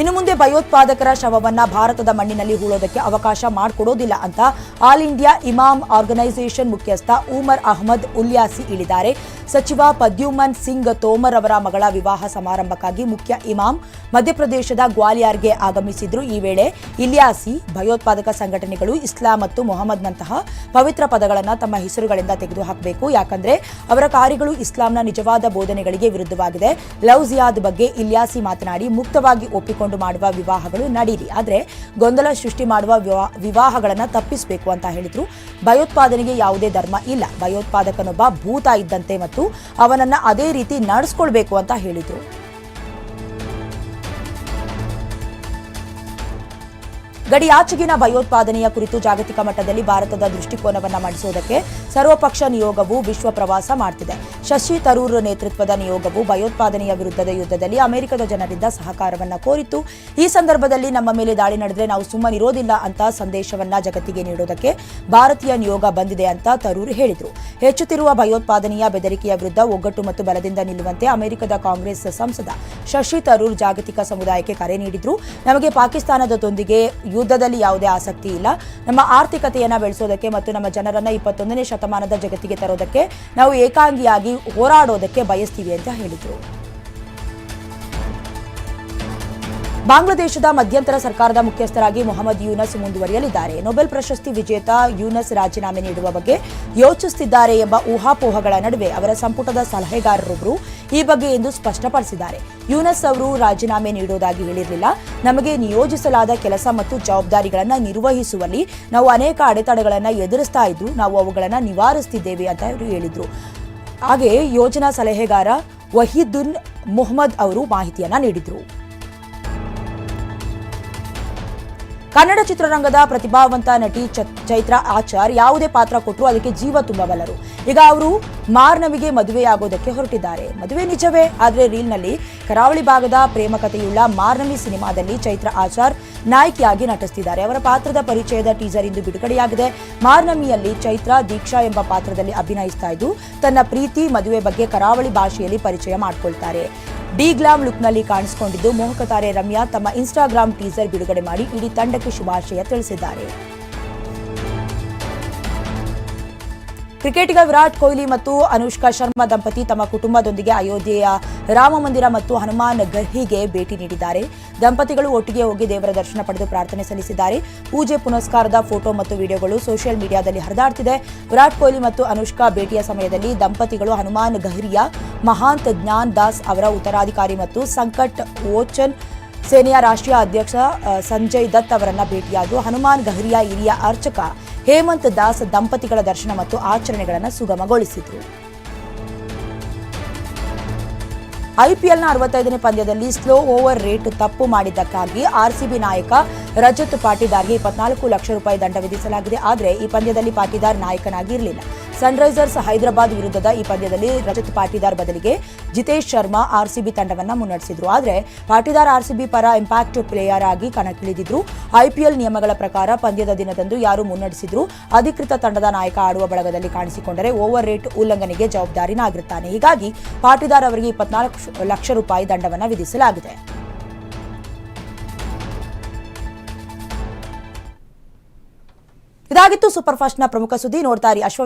ಇನ್ನು ಮುಂದೆ ಭಯೋತ್ಪಾದಕರ ಶವವನ್ನ ಭಾರತದ ಮಣ್ಣಿನಲ್ಲಿ ಹೂಳೋದಕ್ಕೆ ಅವಕಾಶ ಮಾಡಿಕೊಡೋದಿಲ್ಲ ಅಂತ ಆಲ್ ಇಂಡಿಯಾ ಇಮಾಮ್ ಆರ್ಗನೈಸೇಷನ್ ಮುಖ್ಯಸ್ಥ ಉಮರ್ ಅಹಮದ್ ಉಲ್ಯಾಸಿ ಇಳಿದ್ದಾರೆ ಸಚಿವ ಪದ್ಯುಮನ್ ಸಿಂಗ್ ತೋಮರ್ ಅವರ ಮಗಳ ವಿವಾಹ ಸಮಾರಂಭಕ್ಕಾಗಿ ಮುಖ್ಯ ಇಮಾಮ್ ಮಧ್ಯಪ್ರದೇಶದ ಗ್ವಾಲಿಯಾರ್ಗೆ ಆಗಮಿಸಿದ್ರು. ಈ ವೇಳೆ ಇಲಿಯಾಸಿ ಭಯೋತ್ಪಾದಕ ಸಂಘಟನೆಗಳು ಇಸ್ಲಾಂ ಮತ್ತು ಮೊಹಮ್ಮದ್ನಂತಹ ಪವಿತ್ರ ಪದಗಳನ್ನು ತಮ್ಮ ಹೆಸರುಗಳಿಂದ ತೆಗೆದುಹಾಕಬೇಕು. ಯಾಕಂದ್ರೆ ಅವರ ಕಾರ್ಯಗಳು ಇಸ್ಲಾಂನ ನಿಜವಾದ ಬೋಧನೆಗಳಿಗೆ ವಿರುದ್ಧವಾಗಿದೆ. ಲವ್ ಜಿಯಾದ್ ಬಗ್ಗೆ ಇಲ್ಯಾಸಿ ಮಾತನಾಡಿ ಮುಕ್ತವಾಗಿ ಒಪ್ಪಿಕೊಂಡು ಮಾಡುವ ವಿವಾಹಗಳು ನಡೀಲಿ ಆದರೆ ಗೊಂದಲ ಸೃಷ್ಟಿ ಮಾಡುವ ವಿವಾಹಗಳನ್ನು ವಿವಾಹಗಳನ್ನ ತಪ್ಪಿಸಬೇಕು ಅಂತ ಹೇಳಿದ್ರು. ಭಯೋತ್ಪಾದನೆಗೆ ಯಾವುದೇ ಧರ್ಮ ಇಲ್ಲ. ಭಯೋತ್ಪಾದಕನೊಬ್ಬ ಭೂತ ಇದ್ದಂತೆ ಮತ್ತು ಅವನನ್ನ ಅದೇ ರೀತಿ ನಡೆಸ್ಕೊಳ್ಬೇಕು ಅಂತ ಹೇಳಿದ್ರು. ಗಡಿಯಾಚೆಗಿನ ಭಯೋತ್ಪಾದನೆಯ ಕುರಿತು ಜಾಗತಿಕ ಮಟ್ಟದಲ್ಲಿ ಭಾರತದ ದೃಷ್ಟಿಕೋನವನ್ನು ಮಂಡಿಸುವುದಕ್ಕೆ ಸರ್ವಪಕ್ಷ ನಿಯೋಗವು ವಿಶ್ವ ಪ್ರವಾಸ ಮಾಡ್ತಿದೆ. ಶಶಿ ತರೂರ್ ನೇತೃತ್ವದ ನಿಯೋಗವು ಭಯೋತ್ಪಾದನೆಯ ವಿರುದ್ಧದ ಯುದ್ಧದಲ್ಲಿ ಅಮೆರಿಕದ ಜನರಿಂದ ಸಹಕಾರವನ್ನು ಕೋರಿತ್ತು. ಈ ಸಂದರ್ಭದಲ್ಲಿ ನಮ್ಮ ಮೇಲೆ ದಾಳಿ ನಡೆದರೆ ನಾವು ಸುಮ್ಮನಿರೋದಿಲ್ಲ ಅಂತ ಸಂದೇಶವನ್ನ ಜಗತ್ತಿಗೆ ನೀಡೋದಕ್ಕೆ ಭಾರತೀಯ ನಿಯೋಗ ಬಂದಿದೆ ಅಂತ ತರೂರ್ ಹೇಳಿದರು. ಹೆಚ್ಚುತ್ತಿರುವ ಭಯೋತ್ಪಾದನೆಯ ಬೆದರಿಕೆಯ ವಿರುದ್ಧ ಒಗ್ಗಟ್ಟು ಮತ್ತು ಬಲದಿಂದ ನಿಲ್ಲುವಂತೆ ಅಮೆರಿಕದ ಕಾಂಗ್ರೆಸ್ ಸಂಸದ ಶಶಿ ತರೂರ್ ಜಾಗತಿಕ ಸಮುದಾಯಕ್ಕೆ ಕರೆ ನೀಡಿದ್ರು. ನಮಗೆ ಪಾಕಿಸ್ತಾನದೊಂದಿಗೆ ಯುದ್ಧದಲ್ಲಿ ಯಾವುದೇ ಆಸಕ್ತಿ ಇಲ್ಲ. ನಮ್ಮ ಆರ್ಥಿಕತೆಯನ್ನ ಬೆಳೆಸೋದಕ್ಕೆ ಮತ್ತು ನಮ್ಮ ಜನರನ್ನ ಇಪ್ಪತ್ತೊಂದನೇ ಶತಮಾನದ ಜಗತ್ತಿಗೆ ತರೋದಕ್ಕೆ ನಾವು ಏಕಾಂಗಿಯಾಗಿ ಹೋರಾಡೋದಕ್ಕೆ ಬಯಸ್ತೀವಿ ಅಂತ ಹೇಳಿದರು. ಬಾಂಗ್ಲಾದೇಶದ ಮಧ್ಯಂತರ ಸರ್ಕಾರದ ಮುಖ್ಯಸ್ಥರಾಗಿ ಮೊಹಮ್ಮದ್ ಯೂನಸ್ ಮುಂದುವರಿಯಲಿದ್ದಾರೆ. ನೊಬೆಲ್ ಪ್ರಶಸ್ತಿ ವಿಜೇತ ಯೂನಸ್ ರಾಜೀನಾಮೆ ನೀಡುವ ಬಗ್ಗೆ ಯೋಚಿಸುತ್ತಿದ್ದಾರೆ ಎಂಬ ಊಹಾಪೋಹಗಳ ನಡುವೆ ಅವರ ಸಂಪುಟದ ಸಲಹೆಗಾರರೊಬ್ಬರು ಈ ಬಗ್ಗೆ ಎಂದು ಸ್ಪಷ್ಟಪಡಿಸಿದ್ದಾರೆ. ಯೂನಸ್ ಅವರು ರಾಜೀನಾಮೆ ನೀಡುವುದಾಗಿ ಹೇಳಿರಲಿಲ್ಲ. ನಮಗೆ ನಿಯೋಜಿಸಲಾದ ಕೆಲಸ ಮತ್ತು ಜವಾಬ್ದಾರಿಗಳನ್ನು ನಿರ್ವಹಿಸುವಲ್ಲಿ ನಾವು ಅನೇಕ ಅಡೆತಡೆಗಳನ್ನು ಎದುರಿಸ್ತಾ ಇದ್ದು, ನಾವು ಅವುಗಳನ್ನು ನಿವಾರಿಸುತ್ತಿದ್ದೇವೆ ಅಂತ ಅವರು ಹೇಳಿದರು. ಹಾಗೆಯೇ ಯೋಜನಾ ಸಲಹೆಗಾರ ವಹೀದುನ್ ಮೊಹಮ್ಮದ್ ಅವರು ಮಾಹಿತಿಯನ್ನು ನೀಡಿದರು. ಕನ್ನಡ ಚಿತ್ರರಂಗದ ಪ್ರತಿಭಾವಂತ ನಟಿ ಚೈತ್ರಾ ಆಚಾರ್ ಯಾವುದೇ ಪಾತ್ರ ಕೊಟ್ಟರು ಅದಕ್ಕೆ ಜೀವ ತುಂಬಬಲ್ಲರು. ಈಗ ಅವರು ಮಾರ್ನವಿಗೆ ಮದುವೆಯಾಗೋದಕ್ಕೆ ಹೊರಟಿದ್ದಾರೆ. ಮದುವೆ ನಿಜವೇ, ಆದರೆ ರೀಲ್ನಲ್ಲಿ ಕರಾವಳಿ ಭಾಗದ ಪ್ರೇಮ ಕಥೆಯುಳ್ಳ ಮಾರ್ನವಿ ಸಿನಿಮಾದಲ್ಲಿ ಚೈತ್ರಾ ಆಚಾರ್ ನಾಯಕಿಯಾಗಿ ನಟಿಸುತ್ತಿದ್ದಾರೆ ಅವರ ಪಾತ್ರದ ಪರಿಚಯದ ಟೀಸರ್ ಇಂದು ಬಿಡುಗಡೆಯಾಗಿದೆ. ಮಾರ್ನಮಿಯಲ್ಲಿ ಚೈತ್ರಾ ದೀಕ್ಷಾ ಎಂಬ ಪಾತ್ರದಲ್ಲಿ ಅಭಿನಯಿಸ್ತಾ ಇದ್ದು, ತನ್ನ ಪ್ರೀತಿ, ಮದುವೆ ಬಗ್ಗೆ ಕರಾವಳಿ ಭಾಷೆಯಲ್ಲಿ ಪರಿಚಯ ಮಾಡಿಕೊಳ್ತಾರೆ. ಡಿ ಗ್ಲಾಮ್ ಲುಕ್ನಲ್ಲಿ ಕಾಣಿಸಿಕೊಂಡಿದ್ದು ಮೋಹಕತಾರೆ ರಮ್ಯಾ ತಮ್ಮ ಇನ್ಸ್ಟಾಗ್ರಾಮ್ ಟೀಸರ್ ಬಿಡುಗಡೆ ಮಾಡಿ ಇಡೀ ತಂಡಕ್ಕೆ ಶುಭಾಶಯ ತಿಳಿಸಿದ್ದಾರೆ. ಕ್ರಿಕೆಟಿಗ ವಿರಾಟ್ ಕೊಹ್ಲಿ ಮತ್ತು ಅನುಷ್ಕಾ ಶರ್ಮಾ ದಂಪತಿ ತಮ್ಮ ಕುಟುಂಬದೊಂದಿಗೆ ಅಯೋಧ್ಯೆಯ ರಾಮ ಮಂದಿರ ಮತ್ತು ಹನುಮಾನ್ ಗರ್ಹಿಗೆ ಭೇಟಿ ನೀಡಿದ್ದಾರೆ. ದಂಪತಿಗಳು ಒಟ್ಟಿಗೆ ಹೋಗಿ ದೇವರ ದರ್ಶನ ಪಡೆದು ಪ್ರಾರ್ಥನೆ ಸಲ್ಲಿಸಿದ್ದಾರೆ. ಪೂಜೆ, ಪುನಸ್ಕಾರದ ಫೋಟೋ ಮತ್ತು ವಿಡಿಯೋಗಳು ಸೋಷಿಯಲ್ ಮೀಡಿಯಾದಲ್ಲಿ ಹರಿದಾಡ್ತಿದೆ. ವಿರಾಟ್ ಕೊಹ್ಲಿ ಮತ್ತು ಅನುಷ್ಕಾ ಭೇಟಿಯ ಸಮಯದಲ್ಲಿ ದಂಪತಿಗಳು ಹನುಮಾನ್ ಗಹ್ರಿಯ ಮಹಾಂತ್ ಜ್ಞಾನ್ ದಾಸ್ ಅವರ ಉತ್ತರಾಧಿಕಾರಿ ಮತ್ತು ಸಂಕಟ್ ಓಚನ್ ಸೇನೆಯ ರಾಷ್ಟ್ರೀಯ ಅಧ್ಯಕ್ಷ ಸಂಜಯ್ ದತ್ ಅವರನ್ನ ಭೇಟಿಯಾಗಿ ಹನುಮಾನ್ ಗಹರಿಯಾ ಹಿರಿಯ ಅರ್ಚಕ ಹೇಮಂತ್ ದಾಸ್ ದಂಪತಿಗಳ ದರ್ಶನ ಮತ್ತು ಆಚರಣೆಗಳನ್ನು ಸುಗಮಗೊಳಿಸಿದರು. ಐಪಿಎಲ್ನ ಅರವತ್ತೈದನೇ ಪಂದ್ಯದಲ್ಲಿ ಸ್ಲೋ ಓವರ್ ರೇಟ್ ತಪ್ಪು ಮಾಡಿದ್ದಕ್ಕಾಗಿ ಆರ್ಸಿಬಿ ನಾಯಕ ರಜತ್ ಪಾಟೀದಾರ್ಗೆ ಇಪ್ಪತ್ನಾಲ್ಕು ಲಕ್ಷ ರೂಪಾಯಿ ದಂಡ ವಿಧಿಸಲಾಗಿದೆ. ಆದರೆ ಈ ಪಂದ್ಯದಲ್ಲಿ ಪಾಟಿದಾರ್ ನಾಯಕನಾಗಿರಲಿಲ್ಲ. ಸನ್ರೈಸರ್ಸ್ ಹೈದರಾಬಾದ್ ವಿರುದ್ಧದ ಈ ಪಂದ್ಯದಲ್ಲಿ ರಜತ್ ಪಾಟಿದಾರ್ ಬದಲಿಗೆ ಜಿತೇಶ್ ಶರ್ಮಾ ಆರ್ಸಿಬಿ ತಂಡವನ್ನ ಮುನ್ನಡೆಸಿದ್ರು. ಆದರೆ ಪಾಟಿದಾರ್ ಆರ್ಸಿಬಿ ಪರ ಇಂಪ್ಯಾಕ್ಟ್ ಪ್ಲೇಯರ್ ಆಗಿ ಕಣಕ್ಕಿಳಿದಿದ್ರು. ಐಪಿಎಲ್ ನಿಯಮಗಳ ಪ್ರಕಾರ ಪಂದ್ಯದ ದಿನದಂದು ಯಾರು ಮುನ್ನಡೆಸಿದ್ರು. ಅಧಿಕೃತ ತಂಡದ ನಾಯಕ ಆಡುವ ಬಳಗದಲ್ಲಿ ಕಾಣಿಸಿಕೊಂಡರೆ ಓವರ್ ರೇಟ್ ಉಲ್ಲಂಘನೆಗೆ ಜವಾಬ್ದಾರಿನಾಗಿರುತ್ತಾನೆ ಹೀಗಾಗಿ ಪಾಟಿದಾರ್ ಅವರಿಗೆ ಇಪ್ಪತ್ನಾಲ್ಕು ಲಕ್ಷ ರೂಪಾಯಿ ದಂಡವನ್ನು ವಿಧಿಸಲಾಗಿದೆ. ಇದಾಗಿತ್ತು ಸೂಪರ್ ಫಾಸ್ಟ್ನ ಪ್ರಮುಖ ಸುದ್ದಿ. ನೋಡ್ತಾ ಇರಿ ಅಶ್ವ